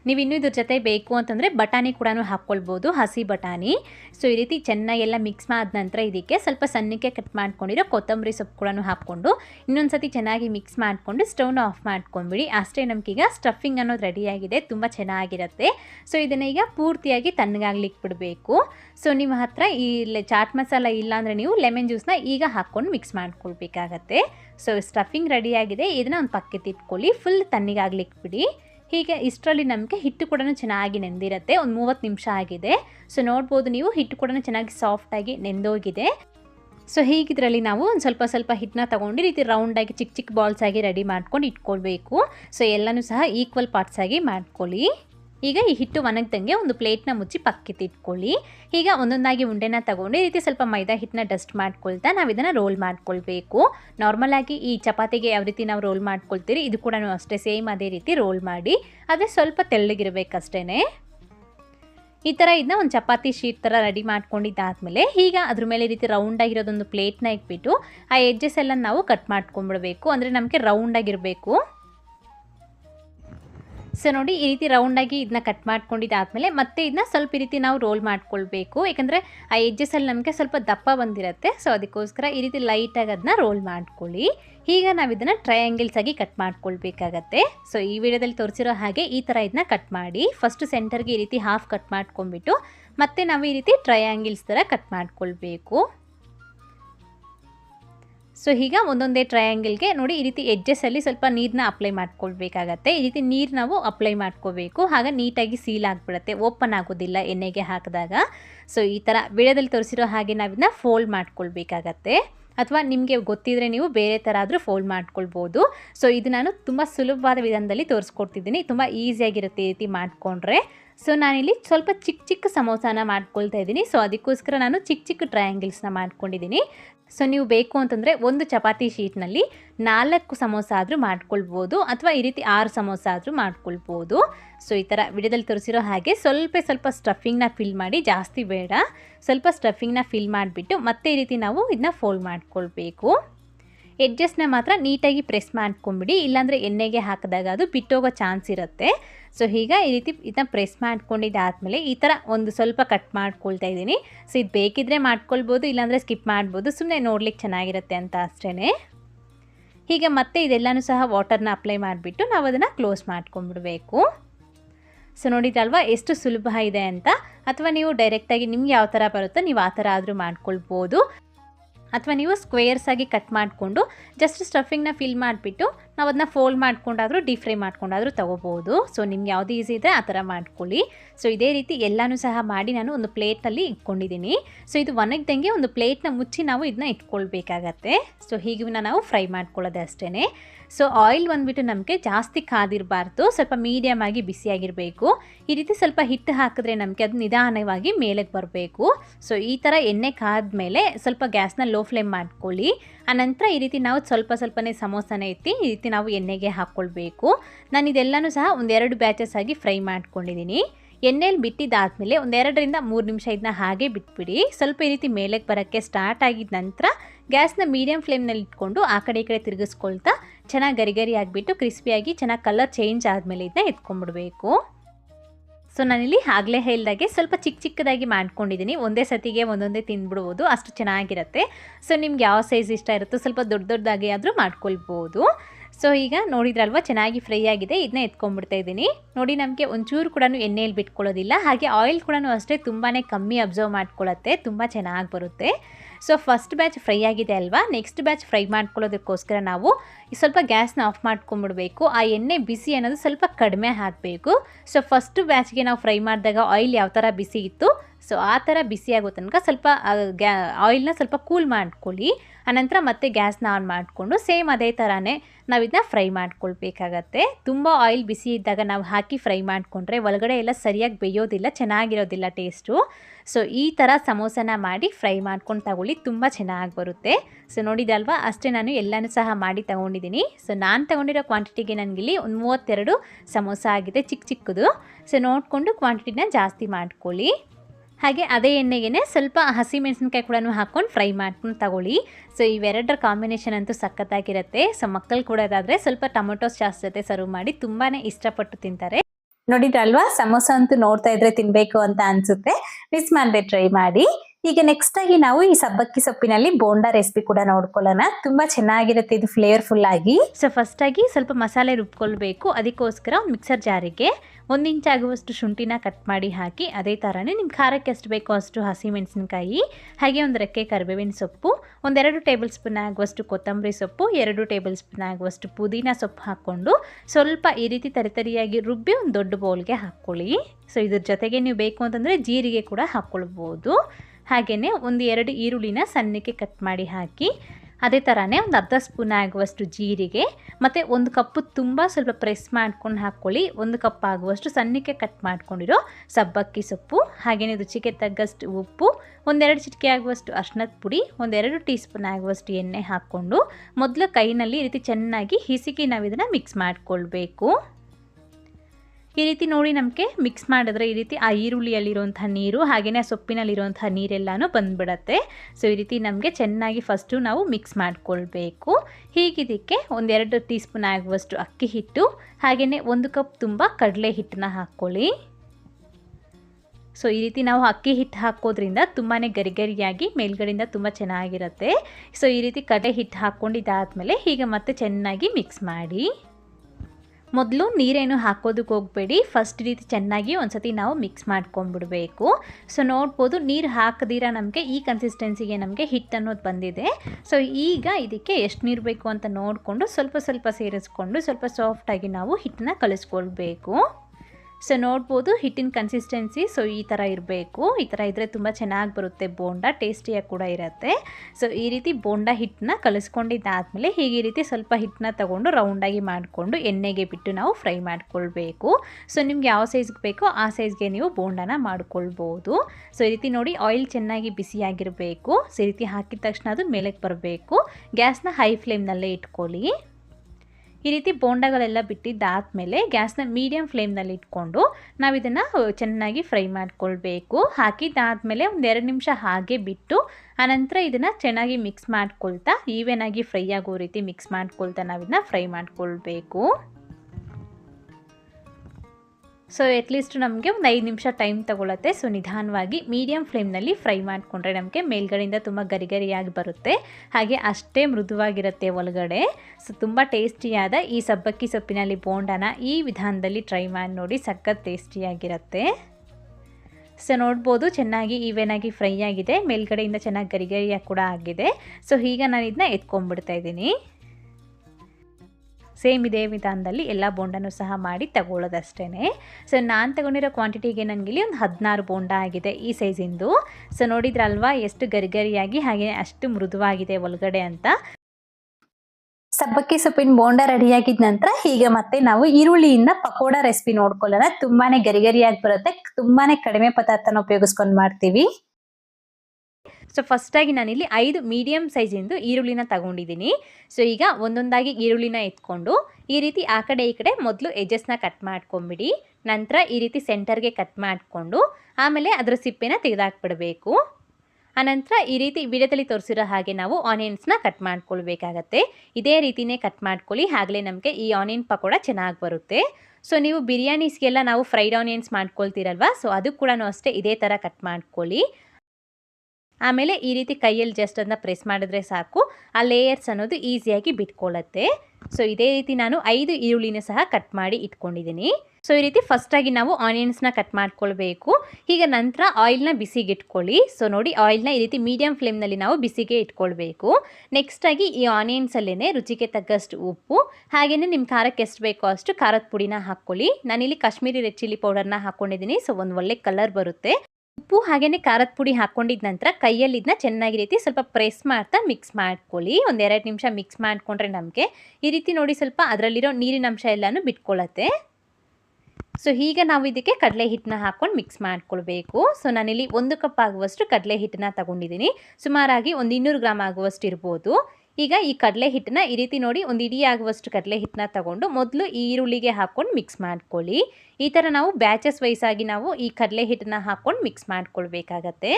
ನೀವು ಇನ್ನೂ ಇದ್ರ ಜೊತೆ ಬೇಕು ಅಂತಂದರೆ ಬಟಾಣಿ ಕೂಡ ಹಾಕ್ಕೊಳ್ಬೋದು, ಹಸಿ ಬಟಾಣಿ. ಸೊ ಈ ರೀತಿ ಚೆನ್ನಾಗೆಲ್ಲ ಮಿಕ್ಸ್ ಮಾಡಿದ ನಂತರ ಇದಕ್ಕೆ ಸ್ವಲ್ಪ ಸಣ್ಣಕ್ಕೆ ಕಟ್ ಮಾಡ್ಕೊಂಡಿರೋ ಕೊತ್ತಂಬರಿ ಸೊಪ್ಪು ಕೂಡ ಹಾಕ್ಕೊಂಡು ಇನ್ನೊಂದು ಸತಿ ಚೆನ್ನಾಗಿ ಮಿಕ್ಸ್ ಮಾಡಿಕೊಂಡು ಸ್ಟೌನ್ ಆಫ್ ಮಾಡ್ಕೊಂಡ್ಬಿಡಿ. ಅಷ್ಟೇ ನಮಗೀಗ ಸ್ಟಫಿಂಗ್ ಅನ್ನೋದು ರೆಡಿಯಾಗಿದೆ ತುಂಬ ಚೆನ್ನಾಗಿರುತ್ತೆ. ಸೊ ಇದನ್ನು ಈಗ ಪೂರ್ತಿಯಾಗಿ ತಣ್ಣಗಾಗ್ಲಿಕ್ಕೆ ಬಿಡಬೇಕು ಸೊ ನಿಮ್ಮ ಹತ್ರ ಈ ಚಾಟ್ ಮಸಾಲ ಇಲ್ಲ ಅಂದರೆ ನೀವು ಲೆಮನ್ ಜ್ಯೂಸ್ನ ಈಗ ಹಾಕ್ಕೊಂಡು ಮಿಕ್ಸ್ ಮಾಡ್ಕೊಳ್ಬೇಕಾಗತ್ತೆ. ಸೊ ಸ್ಟಫಿಂಗ್ ರೆಡಿಯಾಗಿದೆ ಇದನ್ನು ಒಂದು ಪಕ್ಕಕ್ಕೆ ಇಟ್ಕೊಳ್ಳಿ ಫುಲ್ ತಣ್ಣಗಾಗ್ಲಿಕ್ಕೆ ಬಿಡಿ ಹೀಗೆ ಇಷ್ಟರಲ್ಲಿ ನಮಗೆ ಹಿಟ್ಟು ಕೂಡ ಚೆನ್ನಾಗಿ ನೆಂದಿರುತ್ತೆ. ಒಂದು ಮೂವತ್ತು ನಿಮಿಷ ಆಗಿದೆ. ಸೊ ನೋಡ್ಬೋದು ನೀವು ಹಿಟ್ಟು ಕೂಡ ಚೆನ್ನಾಗಿ ಸಾಫ್ಟಾಗಿ ನೆಂದೋಗಿದೆ. ಸೊ ಹೀಗಿದ್ರಲ್ಲಿ ನಾವು ಒಂದು ಸ್ವಲ್ಪ ಸ್ವಲ್ಪ ಹಿಟ್ಟನ್ನ ತೊಗೊಂಡು ರೀತಿ ರೌಂಡಾಗಿ ಚಿಕ್ಕ ಚಿಕ್ಕ ಬಾಲ್ಸ್ ಆಗಿ ರೆಡಿ ಮಾಡ್ಕೊಂಡು ಇಟ್ಕೊಳ್ಬೇಕು. ಸೊ ಎಲ್ಲನೂ ಸಹ ಈಕ್ವಲ್ ಪಾರ್ಟ್ಸ್ ಆಗಿ ಮಾಡ್ಕೊಳ್ಳಿ. ಈಗ ಈ ಹಿಟ್ಟು ಒಣಗ್ದಂಗೆ ಒಂದು ಪ್ಲೇಟ್ನ ಮುಚ್ಚಿ ಪಕ್ಕಕ್ಕೆ ಇಟ್ಕೊಳ್ಳಿ. ಈಗ ಒಂದೊಂದಾಗಿ ಉಂಡೆನ ತಗೊಂಡು ಈ ರೀತಿ ಸ್ವಲ್ಪ ಮೈದಾ ಹಿಟ್ಟನ್ನ ಡಸ್ಟ್ ಮಾಡ್ಕೊಳ್ತಾ ನಾವು ಇದನ್ನು ರೋಲ್ ಮಾಡ್ಕೊಳ್ಬೇಕು. ನಾರ್ಮಲ್ ಆಗಿ ಈ ಚಪಾತಿಗೆ ಯಾವ ರೀತಿ ನಾವು ರೋಲ್ ಮಾಡ್ಕೊಳ್ತೀರಿ ಇದು ಕೂಡ ಅಷ್ಟೇ ಸೇಮ್ ಅದೇ ರೀತಿ ರೋಲ್ ಮಾಡಿ ಅದೇ ಸ್ವಲ್ಪ ತೆಳ್ಳಗಿರಬೇಕಷ್ಟೇ ಈ ಥರ ಇದನ್ನ ಒಂದು ಚಪಾತಿ ಶೀಟ್ ಥರ ರೆಡಿ ಮಾಡ್ಕೊಂಡಿದ್ದಾದಮೇಲೆ ಈಗ ಅದ್ರ ಮೇಲೆ ಈ ರೀತಿ ರೌಂಡಾಗಿರೋದೊಂದು ಪ್ಲೇಟ್ನ ಇಟ್ಬಿಟ್ಟು ಆ ಎಡ್ಜಸ್ ಎಲ್ಲ ನಾವು ಕಟ್ ಮಾಡ್ಕೊಂಡ್ಬಿಡಬೇಕು. ಅಂದರೆ ನಮಗೆ ರೌಂಡಾಗಿರಬೇಕು. ಸೊ ನೋಡಿ, ಈ ರೀತಿ ರೌಂಡಾಗಿ ಇದನ್ನ ಕಟ್ ಮಾಡ್ಕೊಂಡಿದ್ದಾದಮೇಲೆ ಮತ್ತೆ ಇದನ್ನ ಸ್ವಲ್ಪ ಈ ರೀತಿ ನಾವು ರೋಲ್ ಮಾಡ್ಕೊಳ್ಬೇಕು. ಯಾಕಂದರೆ ಆ ಎಜ್ಜಸಲ್ಲಿ ನಮಗೆ ಸ್ವಲ್ಪ ದಪ್ಪ ಬಂದಿರುತ್ತೆ. ಸೊ ಅದಕ್ಕೋಸ್ಕರ ಈ ರೀತಿ ಲೈಟಾಗಿ ಅದನ್ನ ರೋಲ್ ಮಾಡ್ಕೊಳ್ಳಿ. ಈಗ ನಾವು ಇದನ್ನು ಟ್ರಯಾಂಗಲ್ಸ್ ಆಗಿ ಕಟ್ ಮಾಡ್ಕೊಳ್ಬೇಕಾಗತ್ತೆ. ಸೊ ಈ ವಿಡಿಯೋದಲ್ಲಿ ತೋರಿಸಿರೋ ಹಾಗೆ ಈ ಥರ ಇದನ್ನ ಕಟ್ ಮಾಡಿ. ಫಸ್ಟ್ ಸೆಂಟರ್ಗೆ ಈ ರೀತಿ ಹಾಫ್ ಕಟ್ ಮಾಡ್ಕೊಂಡ್ಬಿಟ್ಟು ಮತ್ತೆ ನಾವು ಈ ರೀತಿ ಟ್ರಯಾಂಗಲ್ಸ್ ಥರ ಕಟ್ ಮಾಡ್ಕೊಳ್ಬೇಕು. ಸೊ ಈಗ ಒಂದೊಂದೇ ಟ್ರಯಾಂಗಲ್ಗೆ ನೋಡಿ ಈ ರೀತಿ ಎಡ್ಜಸ್ಸಲ್ಲಿ ಸ್ವಲ್ಪ ನೀರನ್ನ ಅಪ್ಲೈ ಮಾಡ್ಕೊಳ್ಬೇಕಾಗತ್ತೆ. ಈ ರೀತಿ ನೀರು ನಾವು ಅಪ್ಲೈ ಮಾಡ್ಕೋಬೇಕು. ಆಗ ನೀಟಾಗಿ ಸೀಲ್ ಆಗಿಬಿಡುತ್ತೆ. ಓಪನ್ ಆಗೋದಿಲ್ಲ ಎಣ್ಣೆಗೆ ಹಾಕಿದಾಗ. ಸೊ ಈ ಥರ ವಿಡಿಯೋದಲ್ಲಿ ತೋರಿಸಿರೋ ಹಾಗೆ ನಾವಿದನ್ನ ಫೋಲ್ಡ್ ಮಾಡ್ಕೊಳ್ಬೇಕಾಗತ್ತೆ. ಅಥವಾ ನಿಮಗೆ ಗೊತ್ತಿದ್ರೆ ನೀವು ಬೇರೆ ಥರ ಆದರೂ ಫೋಲ್ಡ್ ಮಾಡ್ಕೊಳ್ಬೋದು. ಸೊ ಇದು ನಾನು ತುಂಬ ಸುಲಭವಾದ ವಿಧಾನದಲ್ಲಿ ತೋರಿಸ್ಕೊಡ್ತಿದ್ದೀನಿ. ತುಂಬ ಈಸಿಯಾಗಿರುತ್ತೆ ಈ ರೀತಿ ಮಾಡಿಕೊಂಡ್ರೆ. ಸೊ ನಾನಿಲ್ಲಿ ಸ್ವಲ್ಪ ಚಿಕ್ಕ ಚಿಕ್ಕ ಸಮೋಸಾನ ಮಾಡ್ಕೊಳ್ತಾ ಇದ್ದೀನಿ. ಸೊ ಅದಕ್ಕೋಸ್ಕರ ನಾನು ಚಿಕ್ಕ ಚಿಕ್ಕ ಟ್ರಯಾಂಗಲ್ಸ್ನ ಮಾಡ್ಕೊಂಡಿದ್ದೀನಿ. ಸೊ ನೀವು ಬೇಕು ಅಂತಂದರೆ ಒಂದು ಚಪಾತಿ ಶೀಟ್ನಲ್ಲಿ ನಾಲ್ಕು ಸಮೋಸ ಆದರೂ ಮಾಡ್ಕೊಳ್ಬೋದು ಅಥವಾ ಈ ರೀತಿ ಆರು ಸಮೋಸ ಆದರೂ ಮಾಡ್ಕೊಳ್ಬೋದು. ಸೊ ಈ ಥರ ವಿಡಿಯೋದಲ್ಲಿ ತೋರಿಸಿರೋ ಹಾಗೆ ಸ್ವಲ್ಪ ಸ್ವಲ್ಪ ಸ್ಟಫಿಂಗ್ನ ಫಿಲ್ ಮಾಡಿ, ಜಾಸ್ತಿ ಬೇಡ. ಸ್ವಲ್ಪ ಸ್ಟಫಿಂಗ್ನ ಫಿಲ್ ಮಾಡಿಬಿಟ್ಟು ಮತ್ತೆ ಈ ರೀತಿ ನಾವು ಇದನ್ನ ಫೋಲ್ಡ್ ಮಾಡ್ಕೊಳ್ಬೇಕು. ಎಡ್ಜಸ್ನ ಮಾತ್ರ ನೀಟಾಗಿ ಪ್ರೆಸ್ ಮಾಡ್ಕೊಂಬಿಡಿ. ಇಲ್ಲಾಂದರೆ ಎಣ್ಣೆಗೆ ಹಾಕಿದಾಗ ಅದು ಬಿಟ್ಟೋಗೋ ಚಾನ್ಸ್ ಇರುತ್ತೆ. ಸೊ, ಈಗ ಈ ರೀತಿ ಇದನ್ನ ಪ್ರೆಸ್ ಮಾಡ್ಕೊಂಡಿದ್ದಾದಮೇಲೆ ಈ ಥರ ಒಂದು ಸ್ವಲ್ಪ ಕಟ್ ಮಾಡ್ಕೊಳ್ತಾ ಇದ್ದೀನಿ. ಸೊ, ಇದು ಬೇಕಿದ್ರೆ ಮಾಡ್ಕೊಳ್ಬೋದು, ಇಲ್ಲಾಂದರೆ ಸ್ಕಿಪ್ ಮಾಡ್ಬೋದು. ಸುಮ್ಮನೆ ನೋಡ್ಲಿಕ್ಕೆ ಚೆನ್ನಾಗಿರುತ್ತೆ ಅಂತ ಅಷ್ಟೇ ಹೀಗೆ ಮತ್ತೆ ಇದೆಲ್ಲನೂ ಸಹ ವಾಟರ್ನ ಅಪ್ಲೈ ಮಾಡಿಬಿಟ್ಟು ನಾವು ಅದನ್ನು ಕ್ಲೋಸ್ ಮಾಡ್ಕೊಂಡ್ಬಿಡಬೇಕು ಸೊ, ನೋಡಿದ್ರಲ್ವಾ? ಎಷ್ಟು ಸುಲಭ ಇದೆ ಅಂತ. ಅಥವಾ ನೀವು ಡೈರೆಕ್ಟಾಗಿ ನಿಮ್ಗೆ ಯಾವ ಥರ ಬರುತ್ತೋ ನೀವು ಆ ಥರ ಆದರೂ ಮಾಡ್ಕೊಳ್ಬೋದು. ಅಥವಾ ನೀವು ಸ್ಕ್ವೇರ್ಸ್ ಆಗಿ ಕಟ್ ಮಾಡಿಕೊಂಡು ಜಸ್ಟ್ ಸ್ಟಫಿಂಗ್ನ ಫಿಲ್ ಮಾಡಿಬಿಟ್ಟು ನಾವು ಅದನ್ನ ಫೋಲ್ಡ್ ಮಾಡ್ಕೊಂಡಾದರೂ ಡೀಪ್ ಫ್ರೈ ಮಾಡ್ಕೊಂಡಾದರೂ ತೊಗೋಬೋದು. ಸೊ ನಿಮ್ಗೆ ಯಾವುದು ಈಸಿ ಇದೆ ಆ ಥರ ಮಾಡ್ಕೊಳ್ಳಿ. ಸೊ ಇದೇ ರೀತಿ ಎಲ್ಲನೂ ಸಹ ಮಾಡಿ ನಾನು ಒಂದು ಪ್ಲೇಟಲ್ಲಿ ಇಟ್ಕೊಂಡಿದ್ದೀನಿ. ಸೊ ಇದು ಒಣಗ್ದಂಗೆ ಒಂದು ಪ್ಲೇಟ್ನ ಮುಚ್ಚಿ ನಾವು ಇದನ್ನ ಇಟ್ಕೊಳ್ಬೇಕಾಗತ್ತೆ. ಸೊ ಹೀಗೆ ನಾವು ಫ್ರೈ ಮಾಡ್ಕೊಳ್ಳೋದೆ ಅಷ್ಟೇ ಸೊ ಆಯಿಲ್ ಬಂದುಬಿಟ್ಟು ನಮಗೆ ಜಾಸ್ತಿ ಕಾದಿರಬಾರ್ದು. ಸ್ವಲ್ಪ ಮೀಡಿಯಮ್ ಆಗಿ ಬಿಸಿಯಾಗಿರಬೇಕು ಈ ರೀತಿ ಸ್ವಲ್ಪ ಹಿಟ್ಟು ಹಾಕಿದ್ರೆ ನಮಗೆ ಅದು ನಿಧಾನವಾಗಿ ಮೇಲಕ್ಕೆ ಬರಬೇಕು. ಸೊ ಈ ಥರ ಎಣ್ಣೆ ಕಾದ ಮೇಲೆ ಸ್ವಲ್ಪ ಗ್ಯಾಸ್ನ ಲೋ ಫ್ಲೇಮ್ ಮಾಡ್ಕೊಳ್ಳಿ. ಆನಂತರ ಈ ರೀತಿ ನಾವು ಸ್ವಲ್ಪ ಸ್ವಲ್ಪನೇ ಸಮೋಸನ ಎತ್ತಿ ಈ ರೀತಿ ನಾವು ಎಣ್ಣೆಗೆ ಹಾಕ್ಕೊಳ್ಬೇಕು. ನಾನು ಇದೆಲ್ಲನೂ ಸಹ ಒಂದೆರಡು ಬ್ಯಾಚಸ್ ಆಗಿ ಫ್ರೈ ಮಾಡ್ಕೊಂಡಿದ್ದೀನಿ ಎಣ್ಣೆಲಿ ಬಿಟ್ಟಿದ್ದಾದಮೇಲೆ ಒಂದೆರಡರಿಂದ ಮೂರು ನಿಮಿಷ ಇದನ್ನ ಹಾಗೆ ಬಿಟ್ಬಿಡಿ. ಸ್ವಲ್ಪ ಈ ರೀತಿ ಮೇಲಕ್ಕೆ ಬರೋಕ್ಕೆ ಸ್ಟಾರ್ಟ್ ಆಗಿದ ನಂತರ ಗ್ಯಾಸ್ನ ಮೀಡಿಯಮ್ ಫ್ಲೇಮ್ನಲ್ಲಿ ಇಟ್ಕೊಂಡು ಆ ಕಡೆ ಈ ಕಡೆ ತಿರುಗಿಸ್ಕೊಳ್ತಾ ಚೆನ್ನಾಗಿ ಗರಿಗರಿ ಗರಿ ಆಗಿಬಿಟ್ಟು ಕ್ರಿಸ್ಪಿಯಾಗಿ ಚೆನ್ನಾಗಿ ಕಲರ್ ಚೇಂಜ್ ಆದಮೇಲೆ ಇದನ್ನ ಎತ್ಕೊಂಡ್ಬಿಡ್ಬೇಕು. ಸೊ ನಾನಿಲ್ಲಿ ಆಗಲೇ ಹೇಳ್ದಾಗೆ ಸ್ವಲ್ಪ ಚಿಕ್ಕ ಚಿಕ್ಕದಾಗಿ ಮಾಡ್ಕೊಂಡಿದ್ದೀನಿ ಒಂದೇ ಸತಿಗೆ ಒಂದೊಂದೇ ತಿಂದ್ಬಿಡ್ಬೋದು, ಅಷ್ಟು ಚೆನ್ನಾಗಿರುತ್ತೆ. ಸೊ ನಿಮ್ಗೆ ಯಾವ ಸೈಜ್ ಇಷ್ಟ ಇರುತ್ತೋ ಸ್ವಲ್ಪ ದೊಡ್ಡ ದೊಡ್ಡದಾಗಿ ಆದರೂ ಮಾಡ್ಕೊಳ್ಬೋದು. ಸೊ ಈಗ ನೋಡಿದ್ರಲ್ವ, ಚೆನ್ನಾಗಿ ಫ್ರೈ ಆಗಿದೆ ಇದನ್ನ ಎತ್ಕೊಂಡ್ಬಿಡ್ತಾ ಇದ್ದೀನಿ. ನೋಡಿ, ನಮಗೆ ಒಂಚೂರು ಕೂಡ ಎಣ್ಣೆಯಲ್ಲಿ ಬಿಟ್ಕೊಳ್ಳೋದಿಲ್ಲ, ಹಾಗೆ ಆಯಿಲ್ ಕೂಡ ಅಷ್ಟೇ ತುಂಬಾ ಕಮ್ಮಿ ಅಬ್ಸರ್ವ್ ಮಾಡ್ಕೊಳ್ಳುತ್ತೆ ತುಂಬ ಚೆನ್ನಾಗಿ ಬರುತ್ತೆ. ಸೊ ಫಸ್ಟ್ ಬ್ಯಾಚ್ ಫ್ರೈ ಆಗಿದೆ ಅಲ್ವಾ? ನೆಕ್ಸ್ಟ್ ಬ್ಯಾಚ್ ಫ್ರೈ ಮಾಡ್ಕೊಳ್ಳೋದಕ್ಕೋಸ್ಕರ ನಾವು ಸ್ವಲ್ಪ ಗ್ಯಾಸ್ನ ಆಫ್ ಮಾಡ್ಕೊಂಬಿಡ್ಬೇಕು. ಆ ಎಣ್ಣೆ ಬಿಸಿ ಅನ್ನೋದು ಸ್ವಲ್ಪ ಕಡಿಮೆ ಹಾಕಬೇಕು. ಸೊ ಫಸ್ಟ್ ಬ್ಯಾಚ್ಗೆ ನಾವು ಫ್ರೈ ಮಾಡಿದಾಗ ಆಯಿಲ್ ಯಾವ ಥರ ಬಿಸಿ ಇತ್ತು? ಸೊ ಆ ಥರ ಬಿಸಿ ಆಗೋ ತನಕ ಸ್ವಲ್ಪ ಗ್ಯಾ ಆಯಿಲ್ನ ಸ್ವಲ್ಪ ಕೂಲ್ ಮಾಡ್ಕೊಳ್ಳಿ. ಆನಂತರ ಮತ್ತೆ ಗ್ಯಾಸ್ನ ಆನ್ ಮಾಡಿಕೊಂಡು ಸೇಮ್ ಅದೇ ಥರನೇ ನಾವು ಇದನ್ನ ಫ್ರೈ ಮಾಡ್ಕೊಳ್ಬೇಕಾಗತ್ತೆ. ತುಂಬ ಆಯಿಲ್ ಬಿಸಿ ಇದ್ದಾಗ ನಾವು ಹಾಕಿ ಫ್ರೈ ಮಾಡಿಕೊಂಡ್ರೆ ಒಳಗಡೆ ಎಲ್ಲ ಸರಿಯಾಗಿ ಬೇಯೋದಿಲ್ಲ, ಚೆನ್ನಾಗಿರೋದಿಲ್ಲ ಟೇಸ್ಟು. ಸೊ, ಈ ಥರ ಸಮೋಸನ ಮಾಡಿ ಫ್ರೈ ಮಾಡ್ಕೊಂಡು ತಗೊಳ್ಳಿ, ತುಂಬ ಚೆನ್ನಾಗಿ ಬರುತ್ತೆ. ಸೊ, ನೋಡಿದಲ್ವಾ? ಅಷ್ಟೇ ನಾನು ಎಲ್ಲನೂ ಸಹ ಮಾಡಿ ತಗೊಂಡಿದ್ದೀನಿ. ಸೊ, ನಾನು ತಗೊಂಡಿರೋ ಕ್ವಾಂಟಿಟಿಗೆ ನನಗಿಲ್ಲಿ ಒಂದು ಮೂವತ್ತೆರಡು ಸಮೋಸ ಆಗಿದೆ, ಚಿಕ್ಕ ಚಿಕ್ಕದು. ಸೊ, ನೋಡಿಕೊಂಡು ಕ್ವಾಂಟಿಟಿನ ಜಾಸ್ತಿ ಮಾಡ್ಕೊಳ್ಳಿ. ಹಾಗೆ ಅದೇ ಎಣ್ಣೆಗೆ ಸ್ವಲ್ಪ ಹಸಿಮೆಣಸಿನ್ಕಾಯಿ ಕೂಡ ಹಾಕ್ಕೊಂಡು ಫ್ರೈ ಮಾಡ್ಕೊಂಡು ತಗೊಳ್ಳಿ. ಸೊ ಇವೆರಡರ ಕಾಂಬಿನೇಷನ್ ಅಂತೂ ಸಖತ್ತಾಗಿರುತ್ತೆ. ಸೊ ಮಕ್ಕಳು ಕೂಡ ಅದಾದರೆ ಸ್ವಲ್ಪ ಟೊಮೊಟೊ ಸಾಸ್ ಜೊತೆ ಸರ್ವ್ ಮಾಡಿ ತುಂಬಾನೇ ಇಷ್ಟಪಟ್ಟು ತಿಂತಾರೆ. ನೋಡಿದ್ರಲ್ವಾ? ಸಮೋಸ ಅಂತೂ ನೋಡ್ತಾ ಇದ್ರೆ ತಿನ್ಬೇಕು ಅಂತ ಅನ್ಸುತ್ತೆ. ಮಿಸ್ ಮಾಡದೆ ಟ್ರೈ ಮಾಡಿ. ಈಗ ನೆಕ್ಸ್ಟ್ ಆಗಿ ನಾವು ಈ ಸಬ್ಬಕ್ಕಿ ಸೊಪ್ಪಿನಲ್ಲಿ ಬೋಂಡಾ ರೆಸಿಪಿ ಕೂಡ ನೋಡ್ಕೊಳ್ಳೋಣ. ತುಂಬಾ ಚೆನ್ನಾಗಿರುತ್ತೆ ಇದು ಫ್ಲೇವರ್ಫುಲ್ ಆಗಿ. ಸೊ ಫಸ್ಟ್ ಆಗಿ ಸ್ವಲ್ಪ ಮಸಾಲೆ ರುಬ್ಕೊಳ್ಬೇಕು. ಅದಕ್ಕೋಸ್ಕರ ಒಂದು ಮಿಕ್ಸರ್ ಜಾರಿಗೆ ಒಂದು ಇಂಚ್ ಆಗುವಷ್ಟು ಶುಂಠಿನ ಕಟ್ ಮಾಡಿ ಹಾಕಿ, ಅದೇ ಥರನೇ ನಿಮ್ಮ ಖಾರಕ್ಕೆ ಎಷ್ಟು ಬೇಕೋ ಅಷ್ಟು ಹಸಿಮೆಣಸಿನ್ಕಾಯಿ ಹಾಗೆ ಒಂದು ರೆಕ್ಕೆ ಕರಿಬೇವಿನ ಸೊಪ್ಪು ಒಂದೆರಡು ಟೇಬಲ್ ಸ್ಪೂನ್ ಆಗುವಷ್ಟು ಕೊತ್ತಂಬರಿ ಸೊಪ್ಪು, ಎರಡು ಟೇಬಲ್ ಸ್ಪೂನ್ ಆಗುವಷ್ಟು ಪುದೀನ ಸೊಪ್ಪು ಹಾಕ್ಕೊಂಡು ಸ್ವಲ್ಪ ಈ ರೀತಿ ತರಿತರಿಯಾಗಿ ರುಬ್ಬಿ ಒಂದು ದೊಡ್ಡ ಬೌಲ್ಗೆ ಹಾಕ್ಕೊಳ್ಳಿ. ಸೊ ಇದ್ರ ಜೊತೆಗೆ ನೀವು ಬೇಕು ಅಂತಂದರೆ ಜೀರಿಗೆ ಕೂಡ ಹಾಕ್ಕೊಳ್ಬೋದು. ಹಾಗೆಯೇ ಒಂದು ಎರಡು ಈರುಳ್ಳಿನ ಸಣ್ಣಕ್ಕೆ ಕಟ್ ಮಾಡಿ ಹಾಕಿ, ಅದೇ ಥರನೇ ಒಂದು ಅರ್ಧ ಸ್ಪೂನ್ ಆಗುವಷ್ಟು ಜೀರಿಗೆ, ಮತ್ತು ಒಂದು ಕಪ್ಪು ತುಂಬ ಸ್ವಲ್ಪ ಪ್ರೆಸ್ ಮಾಡ್ಕೊಂಡು ಹಾಕ್ಕೊಳ್ಳಿ. ಒಂದು ಕಪ್ ಆಗುವಷ್ಟು ಸಣ್ಣಕ್ಕೆ ಕಟ್ ಮಾಡ್ಕೊಂಡಿರೋ ಸಬ್ಬಕ್ಕಿ ಸೊಪ್ಪು, ಹಾಗೆಯೇ ರುಚಿಗೆ ತಗ್ಗಷ್ಟು ಉಪ್ಪು, ಒಂದೆರಡು ಚಿಟಿಕೆ ಆಗುವಷ್ಟು ಅರ್ಶಿನದ ಪುಡಿ, ಒಂದೆರಡು ಟೀ ಸ್ಪೂನ್ ಆಗುವಷ್ಟು ಎಣ್ಣೆ ಹಾಕ್ಕೊಂಡು ಮೊದಲು ಕೈನಲ್ಲಿ ಈ ರೀತಿ ಚೆನ್ನಾಗಿ ಹಿಸಿಕಿ ನಾವು ಇದನ್ನು ಮಿಕ್ಸ್ ಮಾಡಿಕೊಳ್ಬೇಕು. ಈ ರೀತಿ ನೋಡಿ ನಮಗೆ ಮಿಕ್ಸ್ ಮಾಡಿದ್ರೆ ಈ ರೀತಿ ಆ ಈರುಳ್ಳಿಯಲ್ಲಿರುವಂಥ ನೀರು ಹಾಗೆಯೇ ಆ ಸೊಪ್ಪಿನಲ್ಲಿರುವಂಥ ನೀರೆಲ್ಲನೂ ಬಂದುಬಿಡತ್ತೆ. ಸೊ ಈ ರೀತಿ ನಮಗೆ ಚೆನ್ನಾಗಿ ಫಸ್ಟು ನಾವು ಮಿಕ್ಸ್ ಮಾಡಿಕೊಳ್ಬೇಕು. ಹೀಗಿದಕ್ಕೆ ಒಂದೆರಡು ಟೀ ಸ್ಪೂನ್ ಆಗುವಷ್ಟು ಅಕ್ಕಿ ಹಿಟ್ಟು ಹಾಗೆಯೇ ಒಂದು ಕಪ್ ತುಂಬ ಕಡಲೆ ಹಿಟ್ಟನ್ನ ಹಾಕ್ಕೊಳ್ಳಿ. ಸೊ ಈ ರೀತಿ ನಾವು ಅಕ್ಕಿ ಹಿಟ್ಟು ಹಾಕೋದ್ರಿಂದ ತುಂಬಾ ಗರಿಗರಿಯಾಗಿ ಮೇಲ್ಗಡೆಯಿಂದ ತುಂಬ ಚೆನ್ನಾಗಿರುತ್ತೆ. ಸೊ ಈ ರೀತಿ ಕಡಲೆ ಹಿಟ್ಟು ಹಾಕ್ಕೊಂಡಿದ್ದಾದಮೇಲೆ ಹೀಗೆ ಮತ್ತೆ ಚೆನ್ನಾಗಿ ಮಿಕ್ಸ್ ಮಾಡಿ. ಮೊದಲು ನೀರೇನು ಹಾಕೋದಕ್ಕೆ ಹೋಗಬೇಡಿ. ಫಸ್ಟ್ ರೀತಿ ಚೆನ್ನಾಗಿ ಒಂದ್ಸತಿ ನಾವು ಮಿಕ್ಸ್ ಮಾಡ್ಕೊಂಡ್ಬಿಡಬೇಕು. ಸೊ ನೋಡ್ಬೋದು ನೀರು ಹಾಕದಿರ ನಮಗೆ ಈ ಕನ್ಸಿಸ್ಟೆನ್ಸಿಗೆ ನಮಗೆ ಹಿಟ್ಟು ಅನ್ನೋದು ಬಂದಿದೆ. ಸೊ ಈಗ ಇದಕ್ಕೆ ಎಷ್ಟು ನೀರು ಬೇಕು ಅಂತ ನೋಡಿಕೊಂಡು ಸ್ವಲ್ಪ ಸ್ವಲ್ಪ ಸೇರಿಸ್ಕೊಂಡು ಸ್ವಲ್ಪ ಸಾಫ್ಟಾಗಿ ನಾವು ಹಿಟ್ಟನ್ನ ಕಲಿಸ್ಕೊಳ್ಬೇಕು. ಸೊ ನೋಡ್ಬೋದು, ಹಿಟ್ಟಿನ ಕನ್ಸಿಸ್ಟೆನ್ಸಿ ಸೊ ಈ ಥರ ಇರಬೇಕು. ಈ ಥರ ಇದ್ದರೆ ತುಂಬ ಚೆನ್ನಾಗಿ ಬರುತ್ತೆ. ಬೋಂಡ ಟೇಸ್ಟಿಯಾಗಿ ಕೂಡ ಇರುತ್ತೆ. ಸೊ ಈ ರೀತಿ ಬೋಂಡ ಹಿಟ್ಟನ್ನ ಕಲಿಸ್ಕೊಂಡಿದ್ದಾದಮೇಲೆ ಹೀಗೆ ಈ ರೀತಿ ಸ್ವಲ್ಪ ಹಿಟ್ಟನ್ನ ತಗೊಂಡು ರೌಂಡಾಗಿ ಮಾಡಿಕೊಂಡು ಎಣ್ಣೆಗೆ ಬಿಟ್ಟು ನಾವು ಫ್ರೈ ಮಾಡಿಕೊಳ್ಬೇಕು. ಸೊ ನಿಮ್ಗೆ ಯಾವ ಸೈಜ್ಗೆ ಬೇಕೋ ಆ ಸೈಜ್ಗೆ ನೀವು ಬೋಂಡನ ಮಾಡ್ಕೊಳ್ಬೋದು. ಸೊ ಈ ರೀತಿ ನೋಡಿ ಆಯಿಲ್ ಚೆನ್ನಾಗಿ ಬಿಸಿಯಾಗಿರಬೇಕು ಸೊ ಈ ರೀತಿ ಹಾಕಿದ ತಕ್ಷಣ ಅದು ಮೇಲಕ್ಕೆ ಬರಬೇಕು. ಗ್ಯಾಸ್ನ ಹೈ ಫ್ಲೇಮ್ನಲ್ಲೇ ಇಟ್ಕೊಳ್ಳಿ. ಈ ರೀತಿ ಬೋಂಡಗಳೆಲ್ಲ ಬಿಟ್ಟಿದ್ದಾದಮೇಲೆ ಗ್ಯಾಸ್ನ ಮೀಡಿಯಮ್ ಫ್ಲೇಮ್ನಲ್ಲಿ ಇಟ್ಕೊಂಡು ನಾವು ಇದನ್ನು ಚೆನ್ನಾಗಿ ಫ್ರೈ ಮಾಡ್ಕೊಳ್ಬೇಕು. ಹಾಕಿದ್ದಾದಮೇಲೆ ಒಂದು ಎರಡು ನಿಮಿಷ ಹಾಗೆ ಬಿಟ್ಟು, ಆನಂತರ ಇದನ್ನು ಚೆನ್ನಾಗಿ ಮಿಕ್ಸ್ ಮಾಡ್ಕೊಳ್ತಾ, ಈವೆನಾಗಿ ಫ್ರೈ ಆಗೋ ರೀತಿ ಮಿಕ್ಸ್ ಮಾಡ್ಕೊಳ್ತಾ ನಾವಿದನ್ನ ಫ್ರೈ ಮಾಡ್ಕೊಳ್ಬೇಕು. ಸೊ ಅಟ್ಲೀಸ್ಟ್ ನಮಗೆ ಒಂದು ಐದು ನಿಮಿಷ ಟೈಮ್ ತಗೊಳುತ್ತೆ. ಸೊ ನಿಧಾನವಾಗಿ ಮೀಡಿಯಮ್ ಫ್ಲೇಮ್ನಲ್ಲಿ ಫ್ರೈ ಮಾಡಿಕೊಂಡ್ರೆ ನಮಗೆ ಮೇಲ್ಗಡೆಯಿಂದ ತುಂಬ ಗರಿಗರಿಯಾಗಿ ಬರುತ್ತೆ. ಹಾಗೆ ಅಷ್ಟೇ ಮೃದುವಾಗಿರುತ್ತೆ ಒಳಗಡೆ. ಸೊ ತುಂಬ ಟೇಸ್ಟಿಯಾದ ಈ ಸಬ್ಬಕ್ಕಿ ಸೊಪ್ಪಿನಲ್ಲಿ ಬೋಂಡನ ಈ ವಿಧಾನದಲ್ಲಿ ಟ್ರೈ ಮಾಡಿ ನೋಡಿ ಸಖತ್ ಟೇಸ್ಟಿಯಾಗಿರುತ್ತೆ ಸೊ ನೋಡ್ಬೋದು ಚೆನ್ನಾಗಿ ಈವೆನಾಗಿ ಫ್ರೈ ಆಗಿದೆ. ಮೇಲ್ಗಡೆಯಿಂದ ಚೆನ್ನಾಗಿ ಗರಿಗರಿಯಾಗಿ ಕೂಡ ಆಗಿದೆ. ಸೊ ಈಗ ನಾನು ಇದನ್ನ ಎತ್ಕೊಂಡ್ಬಿಡ್ತಾ ಇದ್ದೀನಿ. ಸೇಮ್ ಇದೇ ವಿಧಾನದಲ್ಲಿ ಎಲ್ಲ ಬೋಂಡನೂ ಸಹ ಮಾಡಿ ತಗೊಳ್ಳೋದಷ್ಟೇ ಸೊ ನಾನು ತಗೊಂಡಿರೋ ಕ್ವಾಂಟಿಟಿಗೆ ನನಗಿಲ್ಲಿ ಒಂದು ಹದಿನಾರು ಬೋಂಡ ಆಗಿದೆ ಈ ಸೈಜಿಂದು ಸೊ ನೋಡಿದ್ರಲ್ವಾ ಎಷ್ಟು ಗರಿಗರಿಯಾಗಿ ಹಾಗೆ ಅಷ್ಟು ಮೃದುವಾಗಿದೆ ಒಳಗಡೆ ಅಂತ. ಸಬ್ಬಕ್ಕಿ ಸೊಪ್ಪಿನ ಬೋಂಡ ರೆಡಿ ಆಗಿದ ನಂತರ ಈಗ ಮತ್ತೆ ನಾವು ಈರುಳ್ಳಿಯಿಂದ ಪಕೋಡ ರೆಸಿಪಿ ನೋಡ್ಕೊಳ್ಳೋಣ. ತುಂಬಾನೇ ಗರಿಗರಿಯಾಗಿ ಬರುತ್ತೆ, ತುಂಬಾನೇ ಕಡಿಮೆ ಪದಾರ್ಥನ ಉಪಯೋಗಿಸ್ಕೊಂಡು ಮಾಡ್ತೀವಿ. ಸೊ ಫಸ್ಟಾಗಿ ನಾನಿಲ್ಲಿ ಐದು ಮೀಡಿಯಮ್ ಸೈಜಿಂದು ಈರುಳ್ಳಿನ ತಗೊಂಡಿದ್ದೀನಿ. ಸೊ ಈಗ ಒಂದೊಂದಾಗಿ ಈರುಳ್ಳಿನ ಎತ್ಕೊಂಡು ಈ ರೀತಿ ಆ ಕಡೆ ಈ ಕಡೆ ಮೊದಲು ಎಜಸ್ನ ಕಟ್ ಮಾಡ್ಕೊಂಬಿಡಿ. ನಂತರ ಈ ರೀತಿ ಸೆಂಟರ್ಗೆ ಕಟ್ ಮಾಡಿಕೊಂಡು ಆಮೇಲೆ ಅದರ ಸಿಪ್ಪೆನ ತೆಗೆದಾಕ್ಬಿಡಬೇಕು. ಆನಂತರ ಈ ರೀತಿ ವಿಡಿಯೋದಲ್ಲಿ ತೋರಿಸಿರೋ ಹಾಗೆ ನಾವು ಆನಿಯನ್ಸ್ನ ಕಟ್ ಮಾಡ್ಕೊಳ್ಬೇಕಾಗತ್ತೆ. ಇದೇ ರೀತಿಯೇ ಕಟ್ ಮಾಡ್ಕೊಳ್ಳಿ. ಆಗಲೇ ನಮಗೆ ಈ ಆನಿಯನ್ ಪಕೋಡ ಚೆನ್ನಾಗಿ ಬರುತ್ತೆ. ಸೊ ನೀವು ಬಿರಿಯಾನೀಸ್ಗೆಲ್ಲ ನಾವು ಫ್ರೈಡ್ ಆನಿಯನ್ಸ್ ಮಾಡ್ಕೊಳ್ತೀರಲ್ವ? ಸೊ ಅದು ಕೂಡ ಅಷ್ಟೇ ಇದೇ ಥರ ಕಟ್ ಮಾಡ್ಕೊಳ್ಳಿ. ಆಮೇಲೆ ಈ ರೀತಿ ಕೈಯಲ್ಲಿ ಜಸ್ಟ್ ಅದನ್ನ ಪ್ರೆಸ್ ಮಾಡಿದ್ರೆ ಸಾಕು. ಆ ಲೇಯರ್ಸ್ ಅನ್ನೋದು ಈಸಿಯಾಗಿ ಬಿಟ್ಕೊಳ್ಳುತ್ತೆ ಸೊ ಇದೇ ರೀತಿ ನಾನು ಐದು ಈರುಳ್ಳಿನ ಸಹ ಕಟ್ ಮಾಡಿ ಇಟ್ಕೊಂಡಿದ್ದೀನಿ. ಸೊ ಈ ರೀತಿ ಫಸ್ಟಾಗಿ ನಾವು ಆನಿಯನ್ಸ್ನ ಕಟ್ ಮಾಡ್ಕೊಳ್ಬೇಕು. ಈಗ ನಂತರ ಆಯಿಲ್ನ ಬಿಸಿಗೆ ಇಟ್ಕೊಳ್ಳಿ. ಸೊ ನೋಡಿ ಆಯಿಲ್ನ ಈ ರೀತಿ ಮೀಡಿಯಮ್ ಫ್ಲೇಮ್ನಲ್ಲಿ ನಾವು ಬಿಸಿಗೆ ಇಟ್ಕೊಳ್ಬೇಕು. ನೆಕ್ಸ್ಟಾಗಿ ಈ ಆನಿಯನ್ಸಲ್ಲೇ ರುಚಿಗೆ ತಕ್ಕಷ್ಟು ಉಪ್ಪು. ಹಾಗೆಯೇ ನಿಮ್ಮ ಖಾರಕ್ಕೆ ಎಷ್ಟು ಬೇಕೋ ಅಷ್ಟು ಖಾರದ ಪುಡಿನ ಹಾಕ್ಕೊಳ್ಳಿ. ನಾನಿಲ್ಲಿ ಕಾಶ್ಮೀರಿ ರೆಡ್ ಚಿಲ್ಲಿ ಪೌಡರ್ನ ಹಾಕ್ಕೊಂಡಿದ್ದೀನಿ ಸೊ ಒಂದು ಒಳ್ಳೆ ಕಲರ್ ಬರುತ್ತೆ. ಉಪ್ಪು ಹಾಗೆಯೇ ಖಾರದ ಪುಡಿ ಹಾಕ್ಕೊಂಡಿದ ನಂತರ ಕೈಯಲ್ಲಿ ಇದನ್ನ ಚೆನ್ನಾಗಿ ರೀತಿ ಸ್ವಲ್ಪ ಪ್ರೆಸ್ ಮಾಡ್ತಾ ಮಿಕ್ಸ್ ಮಾಡ್ಕೊಳ್ಳಿ. ಒಂದೆರಡು ನಿಮಿಷ ಮಿಕ್ಸ್ ಮಾಡಿಕೊಂಡ್ರೆ ನಮಗೆ ಈ ರೀತಿ ನೋಡಿ ಸ್ವಲ್ಪ ಅದರಲ್ಲಿರೋ ನೀರಿನ ಅಂಶ ಎಲ್ಲನೂ ಬಿಟ್ಕೊಳ್ಳುತ್ತೆ ಸೊ, ಈಗ ನಾವು ಇದಕ್ಕೆ ಕಡಲೆ ಹಿಟ್ಟನ್ನ ಹಾಕ್ಕೊಂಡು ಮಿಕ್ಸ್ ಮಾಡ್ಕೊಳ್ಬೇಕು. ಸೊ, ನಾನಿಲ್ಲಿ ಒಂದು ಕಪ್ ಆಗುವಷ್ಟು ಕಡಲೆ ಹಿಟ್ಟನ್ನ ತಗೊಂಡಿದ್ದೀನಿ. ಸುಮಾರಾಗಿ ಒಂದು ಇನ್ನೂರು ಗ್ರಾಮ್ ಆಗುವಷ್ಟು ಇರ್ಬೋದು. ಈಗ ಈ ಕಡಲೆ ಹಿಟ್ಟನ್ನ ಈ ರೀತಿ ನೋಡಿ ಒಂದು ಇಡೀ ಆಗುವಷ್ಟು ಕಡಲೆ ಹಿಟ್ಟನ್ನ ತಗೊಂಡು ಮೊದಲು ಈರುಳ್ಳಿಗೆ ಹಾಕ್ಕೊಂಡು ಮಿಕ್ಸ್ ಮಾಡ್ಕೊಳ್ಳಿ. ಈ ಥರ ನಾವು ಬ್ಯಾಚಸ್ ವೈಸಾಗಿ ನಾವು ಈ ಕಡಲೆ ಹಿಟ್ಟನ್ನ ಹಾಕ್ಕೊಂಡು ಮಿಕ್ಸ್ ಮಾಡ್ಕೊಳ್ಬೇಕಾಗತ್ತೆ.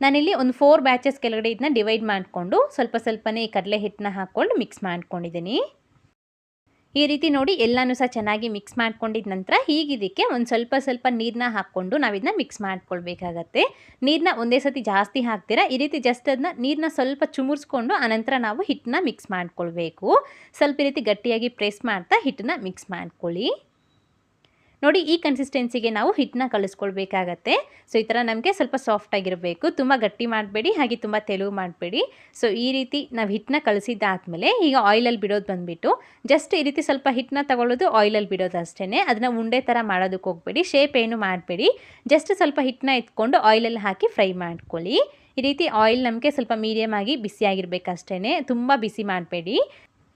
ನಾನಿಲ್ಲಿ ಒಂದು ಫೋರ್ ಬ್ಯಾಚಸ್ ಕೆಳಗಡೆ ಇದನ್ನ ಡಿವೈಡ್ ಮಾಡಿಕೊಂಡು ಸ್ವಲ್ಪ ಸ್ವಲ್ಪನೇ ಈ ಕಡಲೆ ಹಿಟ್ಟನ್ನ ಹಾಕ್ಕೊಂಡು ಮಿಕ್ಸ್ ಮಾಡ್ಕೊಂಡಿದ್ದೀನಿ. ಈ ರೀತಿ ನೋಡಿ ಎಲ್ಲನೂ ಸಹ ಚೆನ್ನಾಗಿ ಮಿಕ್ಸ್ ಮಾಡ್ಕೊಂಡಿದ ನಂತರ ಹೀಗಿದಕ್ಕೆ ಒಂದು ಸ್ವಲ್ಪ ಸ್ವಲ್ಪ ನೀರನ್ನ ಹಾಕ್ಕೊಂಡು ನಾವಿದನ್ನ ಮಿಕ್ಸ್ ಮಾಡ್ಕೊಳ್ಬೇಕಾಗತ್ತೆ. ನೀರನ್ನ ಒಂದೇ ಸತಿ ಜಾಸ್ತಿ ಹಾಕ್ತೀರಾ? ಈ ರೀತಿ ಜಸ್ಟ್ ಅದನ್ನ ನೀರನ್ನ ಸ್ವಲ್ಪ ಚುಮುರಿಸ್ಕೊಂಡು ಆನಂತರ ನಾವು ಹಿಟ್ಟನ್ನ ಮಿಕ್ಸ್ ಮಾಡ್ಕೊಳ್ಬೇಕು. ಸ್ವಲ್ಪ ರೀತಿ ಗಟ್ಟಿಯಾಗಿ ಪ್ರೆಸ್ ಮಾಡ್ತಾ ಹಿಟ್ಟನ್ನ ಮಿಕ್ಸ್ ಮಾಡ್ಕೊಳ್ಳಿ. ನೋಡಿ ಈ ಕನ್ಸಿಸ್ಟೆನ್ಸಿಗೆ ನಾವು ಹಿಟ್ಟನ್ನ ಕಳಿಸ್ಕೊಳ್ಬೇಕಾಗತ್ತೆ ಸೊ ಈ ಥರ ನಮಗೆ ಸ್ವಲ್ಪ ಸಾಫ್ಟ್ ಆಗಿರಬೇಕು. ತುಂಬ ಗಟ್ಟಿ ಮಾಡಬೇಡಿ, ಹಾಗೆ ತುಂಬ ತೆಳು ಮಾಡಬೇಡಿ. ಸೊ ಈ ರೀತಿ ನಾವು ಹಿಟ್ಟನ್ನ ಕಳಿಸಿದ್ದಾದಮೇಲೆ ಈಗ ಆಯಿಲಲ್ಲಿ ಬಿಡೋದು ಬಂದುಬಿಟ್ಟು ಜಸ್ಟ್ ಈ ರೀತಿ ಸ್ವಲ್ಪ ಹಿಟ್ಟನ್ನ ತಗೊಳ್ಳೋದು ಆಯಿಲಲ್ಲಿ ಬಿಡೋದು ಅಷ್ಟೇ ಅದನ್ನು ಉಂಡೆ ಥರ ಮಾಡೋದಕ್ಕೆ ಹೋಗಬೇಡಿ ಶೇಪ್ ಏನು ಮಾಡಬೇಡಿ. ಜಸ್ಟ್ ಸ್ವಲ್ಪ ಹಿಟ್ಟನ್ನ ಎತ್ಕೊಂಡು ಆಯಿಲಲ್ಲಿ ಹಾಕಿ ಫ್ರೈ ಮಾಡ್ಕೊಳ್ಳಿ. ಈ ರೀತಿ ಆಯಿಲ್ ನಮಗೆ ಸ್ವಲ್ಪ ಮೀಡಿಯಮ್ ಆಗಿ ಬಿಸಿಯಾಗಿರ್ಬೇಕಷ್ಟೇ ತುಂಬ ಬಿಸಿ ಮಾಡಬೇಡಿ.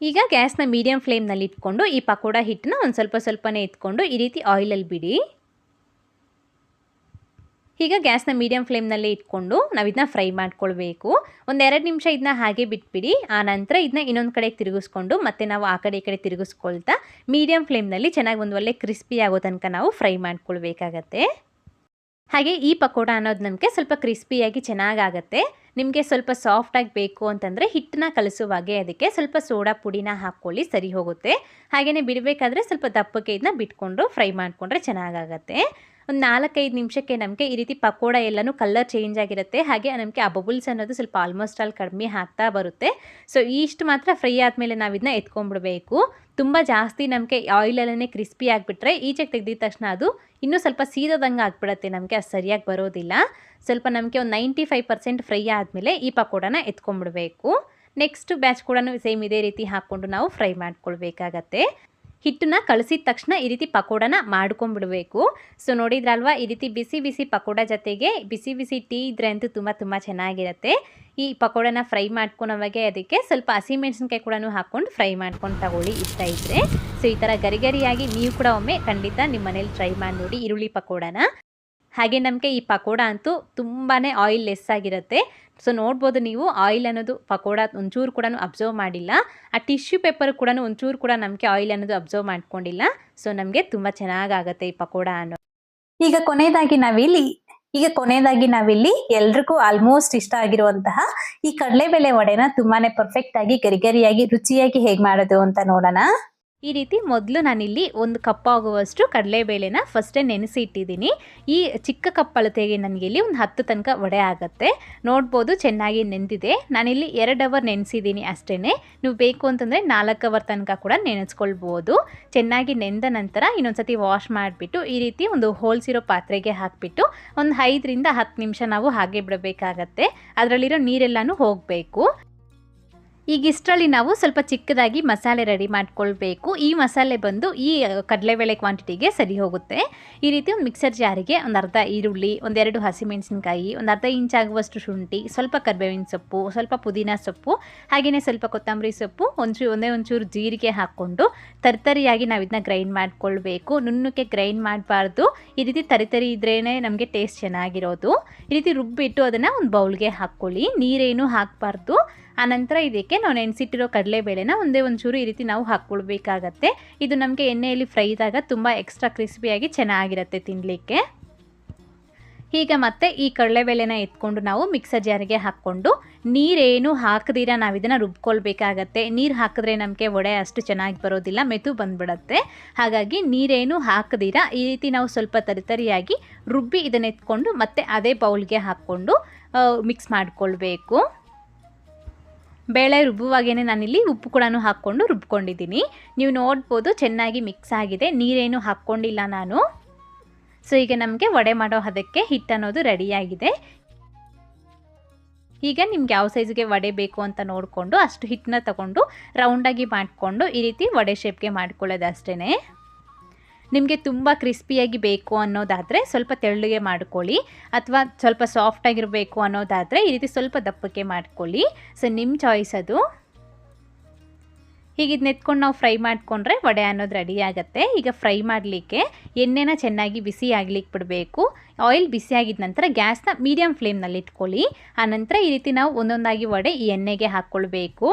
ಈಗ ಗ್ಯಾಸ್ನ ಮೀಡಿಯಂ ಫ್ಲೇಮ್ನಲ್ಲಿ ಇಟ್ಕೊಂಡು ಈ ಪಕೋಡ ಹಿಟ್ಟನ್ನ ಒಂದು ಸ್ವಲ್ಪ ಸ್ವಲ್ಪನೇ ಇಟ್ಕೊಂಡು ಈ ರೀತಿ ಆಯಿಲಲ್ಲಿ ಬಿಡಿ. ಈಗ ಗ್ಯಾಸ್ನ ಮೀಡಿಯಂ ಫ್ಲೇಮ್ನಲ್ಲಿ ಇಟ್ಕೊಂಡು ನಾವು ಇದನ್ನ ಫ್ರೈ ಮಾಡ್ಕೊಳ್ಬೇಕು. ಒಂದೆರಡು ನಿಮಿಷ ಇದನ್ನ ಹಾಗೆ ಬಿಟ್ಬಿಡಿ. ಆ ನಂತರ ಇದನ್ನ ಇನ್ನೊಂದು ಕಡೆ ತಿರುಗಿಸ್ಕೊಂಡು ಮತ್ತೆ ನಾವು ಆ ಕಡೆ ಈ ಕಡೆ ತಿರುಗಿಸ್ಕೊಳ್ತಾ ಮೀಡಿಯಂ ಫ್ಲೇಮ್ನಲ್ಲಿ ಚೆನ್ನಾಗಿ ಒಂದು ಒಳ್ಳೆ ಕ್ರಿಸ್ಪಿ ಆಗೋ ತನಕ ನಾವು ಫ್ರೈ ಮಾಡ್ಕೊಳ್ಬೇಕಾಗತ್ತೆ. ಹಾಗೆ ಈ ಪಕೋಡ ಅನ್ನೋದು ನಮಗೆ ಸ್ವಲ್ಪ ಕ್ರಿಸ್ಪಿಯಾಗಿ ಚೆನ್ನಾಗಾಗತ್ತೆ. ನಿಮಗೆ ಸ್ವಲ್ಪ ಸಾಫ್ಟಾಗಿ ಬೇಕು ಅಂತಂದರೆ ಹಿಟ್ಟನ್ನ ಕಲಿಸುವಾಗೆ ಅದಕ್ಕೆ ಸ್ವಲ್ಪ ಸೋಡಾ ಪುಡಿನ ಹಾಕ್ಕೊಳ್ಳಿ, ಸರಿ ಹೋಗುತ್ತೆ. ಹಾಗೆಯೇ ಬಿಡಬೇಕಾದ್ರೆ ಸ್ವಲ್ಪ ದಪ್ಪಕ್ಕೆ ಇದನ್ನ ಬಿಟ್ಕೊಂಡು ಫ್ರೈ ಮಾಡಿಕೊಂಡ್ರೆ ಚೆನ್ನಾಗಾಗತ್ತೆ. ಒಂದು ನಾಲ್ಕೈದು ನಿಮಿಷಕ್ಕೆ ನಮಗೆ ಈ ರೀತಿ ಪಕೋಡ ಎಲ್ಲನೂ ಕಲರ್ ಚೇಂಜ್ ಆಗಿರುತ್ತೆ. ಹಾಗೆ ನಮಗೆ ಆ ಬಬುಲ್ಸ್ ಅನ್ನೋದು ಸ್ವಲ್ಪ ಆಲ್ಮೋಸ್ಟ್ ಆಲ್ ಕಡಿಮೆ ಆಗ್ತಾ ಬರುತ್ತೆ. ಸೊ ಇಷ್ಟು ಮಾತ್ರ ಫ್ರೈ ಆದಮೇಲೆ ನಾವು ಇದನ್ನ ಎತ್ಕೊಂಡ್ಬಿಡ್ಬೇಕು. ತುಂಬ ಜಾಸ್ತಿ ನಮಗೆ ಆಯಿಲಲ್ಲೇ ಕ್ರಿಸ್ಪಿ ಆಗಿಬಿಟ್ರೆ ಈಚೆಗೆ ತೆಗೆದಿದ ತಕ್ಷಣ ಅದು ಇನ್ನೂ ಸ್ವಲ್ಪ ಸೀದೋದಂಗೆ ಆಗಿಬಿಡತ್ತೆ ನಮಗೆ, ಅದು ಸರಿಯಾಗಿ ಬರೋದಿಲ್ಲ. ಸ್ವಲ್ಪ ನಮಗೆ ಒಂದು ನೈಂಟಿ ಫೈವ್ ಪರ್ಸೆಂಟ್ ಫ್ರೈ ಆದಮೇಲೆ ಈ ಪಕೋಡನ ಎತ್ಕೊಂಡ್ಬಿಡ್ಬೇಕು. ನೆಕ್ಸ್ಟ್ ಬ್ಯಾಚ್ ಕೂಡ ಸೇಮ್ ಇದೇ ರೀತಿ ಹಾಕ್ಕೊಂಡು ನಾವು ಫ್ರೈ ಮಾಡ್ಕೊಳ್ಬೇಕಾಗತ್ತೆ. ಹಿಟ್ಟನ್ನ ಕಳಿಸಿದ ತಕ್ಷಣ ಈ ರೀತಿ ಪಕೋಡನ ಮಾಡ್ಕೊಂಡ್ಬಿಡ್ಬೇಕು. ಸೊ ನೋಡಿದ್ರಲ್ವಾ, ಈ ರೀತಿ ಬಿಸಿ ಬಿಸಿ ಪಕೋಡ ಜೊತೆಗೆ ಬಿಸಿ ಬಿಸಿ ಟೀ ಇದ್ರೆ ಅಂತೂ ತುಂಬ ತುಂಬ ಚೆನ್ನಾಗಿರುತ್ತೆ. ಈ ಪಕೋಡನ ಫ್ರೈ ಮಾಡ್ಕೊಳೋವಾಗೆ ಅದಕ್ಕೆ ಸ್ವಲ್ಪ ಹಸಿಮೆಣಸಿನ್ಕಾಯಿ ಕೂಡ ಹಾಕ್ಕೊಂಡು ಫ್ರೈ ಮಾಡ್ಕೊಂಡು ತಗೊಳ್ಳಿ ಇಷ್ಟ ಇದ್ದರೆ ಸೊ ಈ ಥರ ಗರಿಗರಿಯಾಗಿ ನೀವು ಕೂಡ ಒಮ್ಮೆ ಖಂಡಿತ ನಿಮ್ಮ ಮನೇಲಿ ಟ್ರೈ ಮಾಡಿ ನೋಡಿ ಈರುಳ್ಳಿ ಪಕೋಡನ. ಹಾಗೆ ನಮಗೆ ಈ ಪಕೋಡ ಅಂತೂ ತುಂಬಾ ಆಯಿಲ್ ಲೆಸ್ ಆಗಿರುತ್ತೆ. ಸೊ ನೋಡ್ಬೋದು ನೀವು ಆಯಿಲ್ ಅನ್ನೋದು ಪಕೋಡ ಒಂಚೂರು ಕೂಡ ಅಬ್ಸರ್ವ್ ಮಾಡಿಲ್ಲ. ಆ ಟಿಶ್ಯೂ ಪೇಪರ್ ಕೂಡ ಒಂಚೂರು ಕೂಡ ನಮಗೆ ಆಯಿಲ್ ಅನ್ನೋದು ಅಬ್ಸರ್ವ್ ಮಾಡ್ಕೊಂಡಿಲ್ಲ. ಸೊ ನಮಗೆ ತುಂಬ ಚೆನ್ನಾಗಾಗತ್ತೆ ಈ ಪಕೋಡ ಅನ್ನೋ. ಈಗ ಕೊನೆಯದಾಗಿ ನಾವಿಲ್ಲಿ, ಈಗ ಕೊನೆಯದಾಗಿ ನಾವಿಲ್ಲಿ ಎಲ್ರಿಗೂ ಆಲ್ಮೋಸ್ಟ್ ಇಷ್ಟ ಆಗಿರುವಂತಹ ಈ ಕಡಲೆಬೇಳೆ ವಡೆನ ತುಂಬಾನೇ ಪರ್ಫೆಕ್ಟ್ ಆಗಿ ಗರಿಗರಿಯಾಗಿ ರುಚಿಯಾಗಿ ಹೇಗೆ ಮಾಡೋದು ಅಂತ ನೋಡೋಣ. ಈ ರೀತಿ ಮೊದಲು ನಾನಿಲ್ಲಿ ಒಂದು ಕಪ್ಪಾಗುವಷ್ಟು ಕಡಲೆಬೇಳೆನ ಫಸ್ಟೇ ನೆನೆಸಿ ಇಟ್ಟಿದ್ದೀನಿ ಈ ಚಿಕ್ಕ ಕಪ್ ಅಳತೆಗೆ ನನಗೆ ಇಲ್ಲಿ ಒಂದು ಹತ್ತು ತನಕ ವಡೆ ಆಗುತ್ತೆ. ನೋಡ್ಬೋದು ಚೆನ್ನಾಗಿ ನೆಂದಿದೆ. ನಾನಿಲ್ಲಿ ಎರಡು ಅವರ್ ನೆನೆಸಿದ್ದೀನಿ ಅಷ್ಟೇ ನೀವು ಬೇಕು ಅಂತಂದರೆ ನಾಲ್ಕು ಅವರ್ ತನಕ ಕೂಡ ನೆನೆಸ್ಕೊಳ್ಬೋದು. ಚೆನ್ನಾಗಿ ನೆಂದ ನಂತರ ಇನ್ನೊಂದ್ಸತಿ ವಾಶ್ ಮಾಡಿಬಿಟ್ಟು ಈ ರೀತಿ ಒಂದು ಹೋಲ್ಸಿರೋ ಪಾತ್ರೆಗೆ ಹಾಕಿಬಿಟ್ಟು ಒಂದು ಐದರಿಂದ ಹತ್ತು ನಿಮಿಷ ನಾವು ಹಾಗೆ ಬಿಡಬೇಕಾಗತ್ತೆ. ಅದರಲ್ಲಿರೋ ನೀರೆಲ್ಲನೂ ಹೋಗಬೇಕು. ಈಗ ಇಷ್ಟರಲ್ಲಿ ನಾವು ಸ್ವಲ್ಪ ಚಿಕ್ಕದಾಗಿ ಮಸಾಲೆ ರೆಡಿ ಮಾಡ್ಕೊಳ್ಬೇಕು. ಈ ಮಸಾಲೆ ಬಂದು ಈ ಕಡಲೆಬೇಳೆ ಕ್ವಾಂಟಿಟಿಗೆ ಸರಿ ಹೋಗುತ್ತೆ. ಈ ರೀತಿ ಒಂದು ಮಿಕ್ಸರ್ ಜಾರಿಗೆ ಒಂದು ಅರ್ಧ ಈರುಳ್ಳಿ ಒಂದೆರಡು ಹಸಿಮೆಣಸಿನ್ಕಾಯಿ, ಒಂದು ಅರ್ಧ ಇಂಚ್ ಆಗುವಷ್ಟು ಶುಂಠಿ, ಸ್ವಲ್ಪ ಕರ್ಬೇವಿನ ಸೊಪ್ಪು, ಸ್ವಲ್ಪ ಪುದೀನ ಸೊಪ್ಪು ಹಾಗೆಯೇ ಸ್ವಲ್ಪ ಕೊತ್ತಂಬರಿ ಸೊಪ್ಪು ಒಂಚೂರು ಒಂದೇ ಒಂಚೂರು ಜೀರಿಗೆ ಹಾಕ್ಕೊಂಡು ತರಿತರಿಯಾಗಿ ನಾವು ಇದನ್ನ ಗ್ರೈಂಡ್ ಮಾಡ್ಕೊಳ್ಬೇಕು. ನುಣ್ಣಕ್ಕೆ ಗ್ರೈಂಡ್ ಮಾಡಬಾರ್ದು. ಈ ರೀತಿ ತರಿತರಿ ಇದ್ರೇ ನಮಗೆ ಟೇಸ್ಟ್ ಚೆನ್ನಾಗಿರೋದು. ಈ ರೀತಿ ರುಬ್ಬಿಟ್ಟು ಅದನ್ನು ಒಂದು ಬೌಲ್ಗೆ ಹಾಕ್ಕೊಳ್ಳಿ. ನೀರೇನು ಹಾಕಬಾರ್ದು. ಆನಂತರ ಇದಕ್ಕೆ ನಾವು ನೆನೆಸಿಟ್ಟಿರೋ ಕಡಲೆಬೇಳೆನ ಒಂದೇ ಒಂಚೂರು ಈ ರೀತಿ ನಾವು ಹಾಕ್ಕೊಳ್ಬೇಕಾಗತ್ತೆ. ಇದು ನಮಗೆ ಎಣ್ಣೆಯಲ್ಲಿ ಫ್ರೈ ಇದ್ದಾಗ ತುಂಬ ಎಕ್ಸ್ಟ್ರಾ ಕ್ರಿಸ್ಪಿಯಾಗಿ ಚೆನ್ನಾಗಿರುತ್ತೆ ತಿನ್ನಲಿಕ್ಕೆ ಈಗ ಮತ್ತೆ ಈ ಕಡಲೆಬೇಳೆನ ಎತ್ಕೊಂಡು ನಾವು ಮಿಕ್ಸರ್ ಜಾರಿಗೆ ಹಾಕ್ಕೊಂಡು ನೀರೇನು ಹಾಕದಿರ ನಾವು ಇದನ್ನು ರುಬ್ಕೊಳ್ಬೇಕಾಗತ್ತೆ. ನೀರು ಹಾಕಿದ್ರೆ ನಮಗೆ ವಡೆ ಅಷ್ಟು ಚೆನ್ನಾಗಿ ಬರೋದಿಲ್ಲ ಮೆತು ಬಂದ್ಬಿಡತ್ತೆ. ಹಾಗಾಗಿ ನೀರೇನು ಹಾಕದಿರ ಈ ರೀತಿ ನಾವು ಸ್ವಲ್ಪ ತರಿತರಿಯಾಗಿ ರುಬ್ಬಿ ಇದನ್ನು ಎತ್ಕೊಂಡು ಮತ್ತೆ ಅದೇ ಬೌಲ್ಗೆ ಹಾಕ್ಕೊಂಡು ಮಿಕ್ಸ್ ಮಾಡ್ಕೊಳ್ಬೇಕು. ಬೇಳೆ ರುಬ್ಬುವಾಗೇ ನಾನಿಲ್ಲಿ ಉಪ್ಪು ಕೂಡ ಹಾಕ್ಕೊಂಡು ರುಬ್ಕೊಂಡಿದ್ದೀನಿ. ನೀವು ನೋಡ್ಬೋದು ಚೆನ್ನಾಗಿ ಮಿಕ್ಸ್ ಆಗಿದೆ. ನೀರೇನು ಹಾಕ್ಕೊಂಡಿಲ್ಲ ನಾನು. ಸೊ, ಈಗ ನಮಗೆ ವಡೆ ಮಾಡೋ ಹದಕ್ಕೆ ಹಿಟ್ಟು ಅನ್ನೋದು ರೆಡಿಯಾಗಿದೆ. ಈಗ ನಿಮ್ಗೆ ಯಾವ ಸೈಜ್ಗೆ ವಡೆ ಬೇಕು ಅಂತ ನೋಡಿಕೊಂಡು ಅಷ್ಟು ಹಿಟ್ಟನ್ನ ತಗೊಂಡು ರೌಂಡಾಗಿ ಮಾಡಿಕೊಂಡು ಈ ರೀತಿ ವಡೆ ಶೇಪ್ಗೆ ಮಾಡ್ಕೊಳ್ಳೋದು ಅಷ್ಟೇ ನಿಮಗೆ ತುಂಬ ಕ್ರಿಸ್ಪಿಯಾಗಿ ಬೇಕು ಅನ್ನೋದಾದರೆ ಸ್ವಲ್ಪ ತೆಳ್ಳಗೆ ಮಾಡ್ಕೊಳ್ಳಿ ಅಥವಾ ಸ್ವಲ್ಪ ಸಾಫ್ಟಾಗಿರಬೇಕು ಅನ್ನೋದಾದರೆ ಈ ರೀತಿ ಸ್ವಲ್ಪ ದಪ್ಪಕ್ಕೆ ಮಾಡ್ಕೊಳ್ಳಿ. ಸೊ ನಿಮ್ಮ ಚಾಯ್ಸ್ ಅದು. ಹೀಗೆ ಇದು ನಾವು ಫ್ರೈ ಮಾಡಿಕೊಂಡ್ರೆ ವಡೆ ಅನ್ನೋದು ರೆಡಿ ಆಗುತ್ತೆ. ಈಗ ಫ್ರೈ ಮಾಡಲಿಕ್ಕೆ ಎಣ್ಣೆನ ಚೆನ್ನಾಗಿ ಬಿಸಿ ಆಗ್ಲಿಕ್ಕೆ ಬಿಡಬೇಕು. ಆಯಿಲ್ ಬಿಸಿ ಆಗಿದ ನಂತರ ಗ್ಯಾಸ್ನ ಮೀಡಿಯಮ್ ಫ್ಲೇಮ್ನಲ್ಲಿ ಇಟ್ಕೊಳ್ಳಿ ಆನಂತರ ಈ ರೀತಿ ನಾವು ಒಂದೊಂದಾಗಿ ವಡೆ ಈ ಎಣ್ಣೆಗೆ ಹಾಕ್ಕೊಳ್ಬೇಕು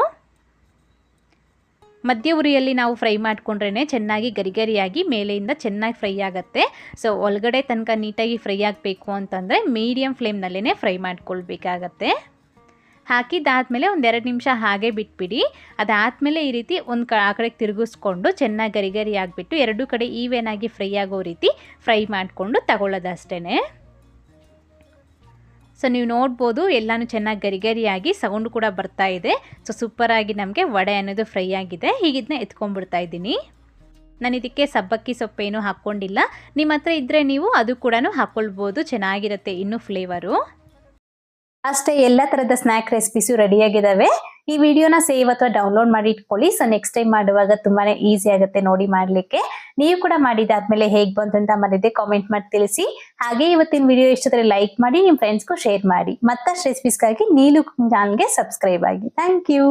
ಮಧ್ಯ ಉರಿಯಲ್ಲಿ ನಾವು ಫ್ರೈ ಮಾಡಿಕೊಂಡ್ರೇ ಚೆನ್ನಾಗಿ ಗರಿಗರಿಯಾಗಿ ಮೇಲೆಯಿಂದ ಚೆನ್ನಾಗಿ ಫ್ರೈ ಆಗುತ್ತೆ. ಸೊ ಒಳಗಡೆ ತನಕ ನೀಟಾಗಿ ಫ್ರೈ ಆಗಬೇಕು ಅಂತಂದರೆ ಮೀಡಿಯಮ್ ಫ್ಲೇಮ್ನಲ್ಲೇ ಫ್ರೈ ಮಾಡ್ಕೊಳ್ಬೇಕಾಗತ್ತೆ. ಹಾಕಿದ್ದಾದಮೇಲೆ ಒಂದೆರಡು ನಿಮಿಷ ಹಾಗೆ ಬಿಟ್ಬಿಡಿ. ಅದಾದಮೇಲೆ ಈ ರೀತಿ ಒಂದು ಕ ಆ ಕಡೆಗೆ ತಿರುಗಿಸ್ಕೊಂಡು ಚೆನ್ನಾಗಿ ಗರಿಗರಿ ಗರಿ ಆಗಿಬಿಟ್ಟು ಎರಡೂ ಕಡೆ ಈವೇನಾಗಿ ಫ್ರೈ ಆಗೋ ರೀತಿ ಫ್ರೈ ಮಾಡಿಕೊಂಡು ತಗೊಳ್ಳೋದಷ್ಟೇ ಸೊ ನೀವು ನೋಡ್ಬೋದು, ಎಲ್ಲನೂ ಚೆನ್ನಾಗಿ ಗರಿಗರಿಯಾಗಿ ಸೌಂಡ್ ಕೂಡ ಬರ್ತಾ ಇದೆ. ಸೊ ಸೂಪರಾಗಿ ನಮಗೆ ವಡೆ ಅನ್ನೋದು ಫ್ರೈ ಆಗಿದೆ. ಹೀಗಿದ್ನ ಎತ್ಕೊಂಡ್ಬಿಡ್ತಾ ಇದ್ದೀನಿ. ನಾನು ಇದಕ್ಕೆ ಸಬ್ಬಕ್ಕಿ ಸೊಪ್ಪೇನು ಹಾಕ್ಕೊಂಡಿಲ್ಲ. ನಿಮ್ಮ ಹತ್ರ ಇದ್ದರೆ ನೀವು ಅದು ಕೂಡ ಹಾಕ್ಕೊಳ್ಬೋದು ಚೆನ್ನಾಗಿರುತ್ತೆ ಇನ್ನೂ ಫ್ಲೇವರು ಅಷ್ಟೇ ಎಲ್ಲ ತರದ ರೆಸಿಪೀಸ್ ರೆಡಿ ಆಗಿದಾವೆ. ಈ ವಿಡಿಯೋನ ಸೇವ್ ಅಥವಾ ಡೌನ್ಲೋಡ್ ಮಾಡಿ ಇಟ್ಕೊಳ್ಳಿ. ಸೊ ನೆಕ್ಸ್ಟ್ ಟೈಮ್ ಮಾಡುವಾಗ ತುಂಬಾನೇ ಈಸಿ ಆಗುತ್ತೆ ನೋಡಿ ಮಾಡ್ಲಿಕ್ಕೆ. ನೀವು ಕೂಡ ಮಾಡಿದಾದ್ಮೇಲೆ ಹೇಗ್ ಬಂತು ಅಂತ ಮರಿದೆ ಕಾಮೆಂಟ್ ಮಾಡಿ ತಿಳಿಸಿ. ಹಾಗೆ ಇವತ್ತಿನ ವಿಡಿಯೋ ಇಷ್ಟದ್ರೆ ಲೈಕ್ ಮಾಡಿ ನಿಮ್ಮ ಫ್ರೆಂಡ್ಸ್ಗೂ ಶೇರ್ ಮಾಡಿ. ಮತ್ತಷ್ಟು ರೆಸಿಪೀಸ್ಗಾಗಿ ನೀಲು ಚಾನಲ್ಗೆ ಸಬ್ಸ್ಕ್ರೈಬ್ ಆಗಿ. Thank you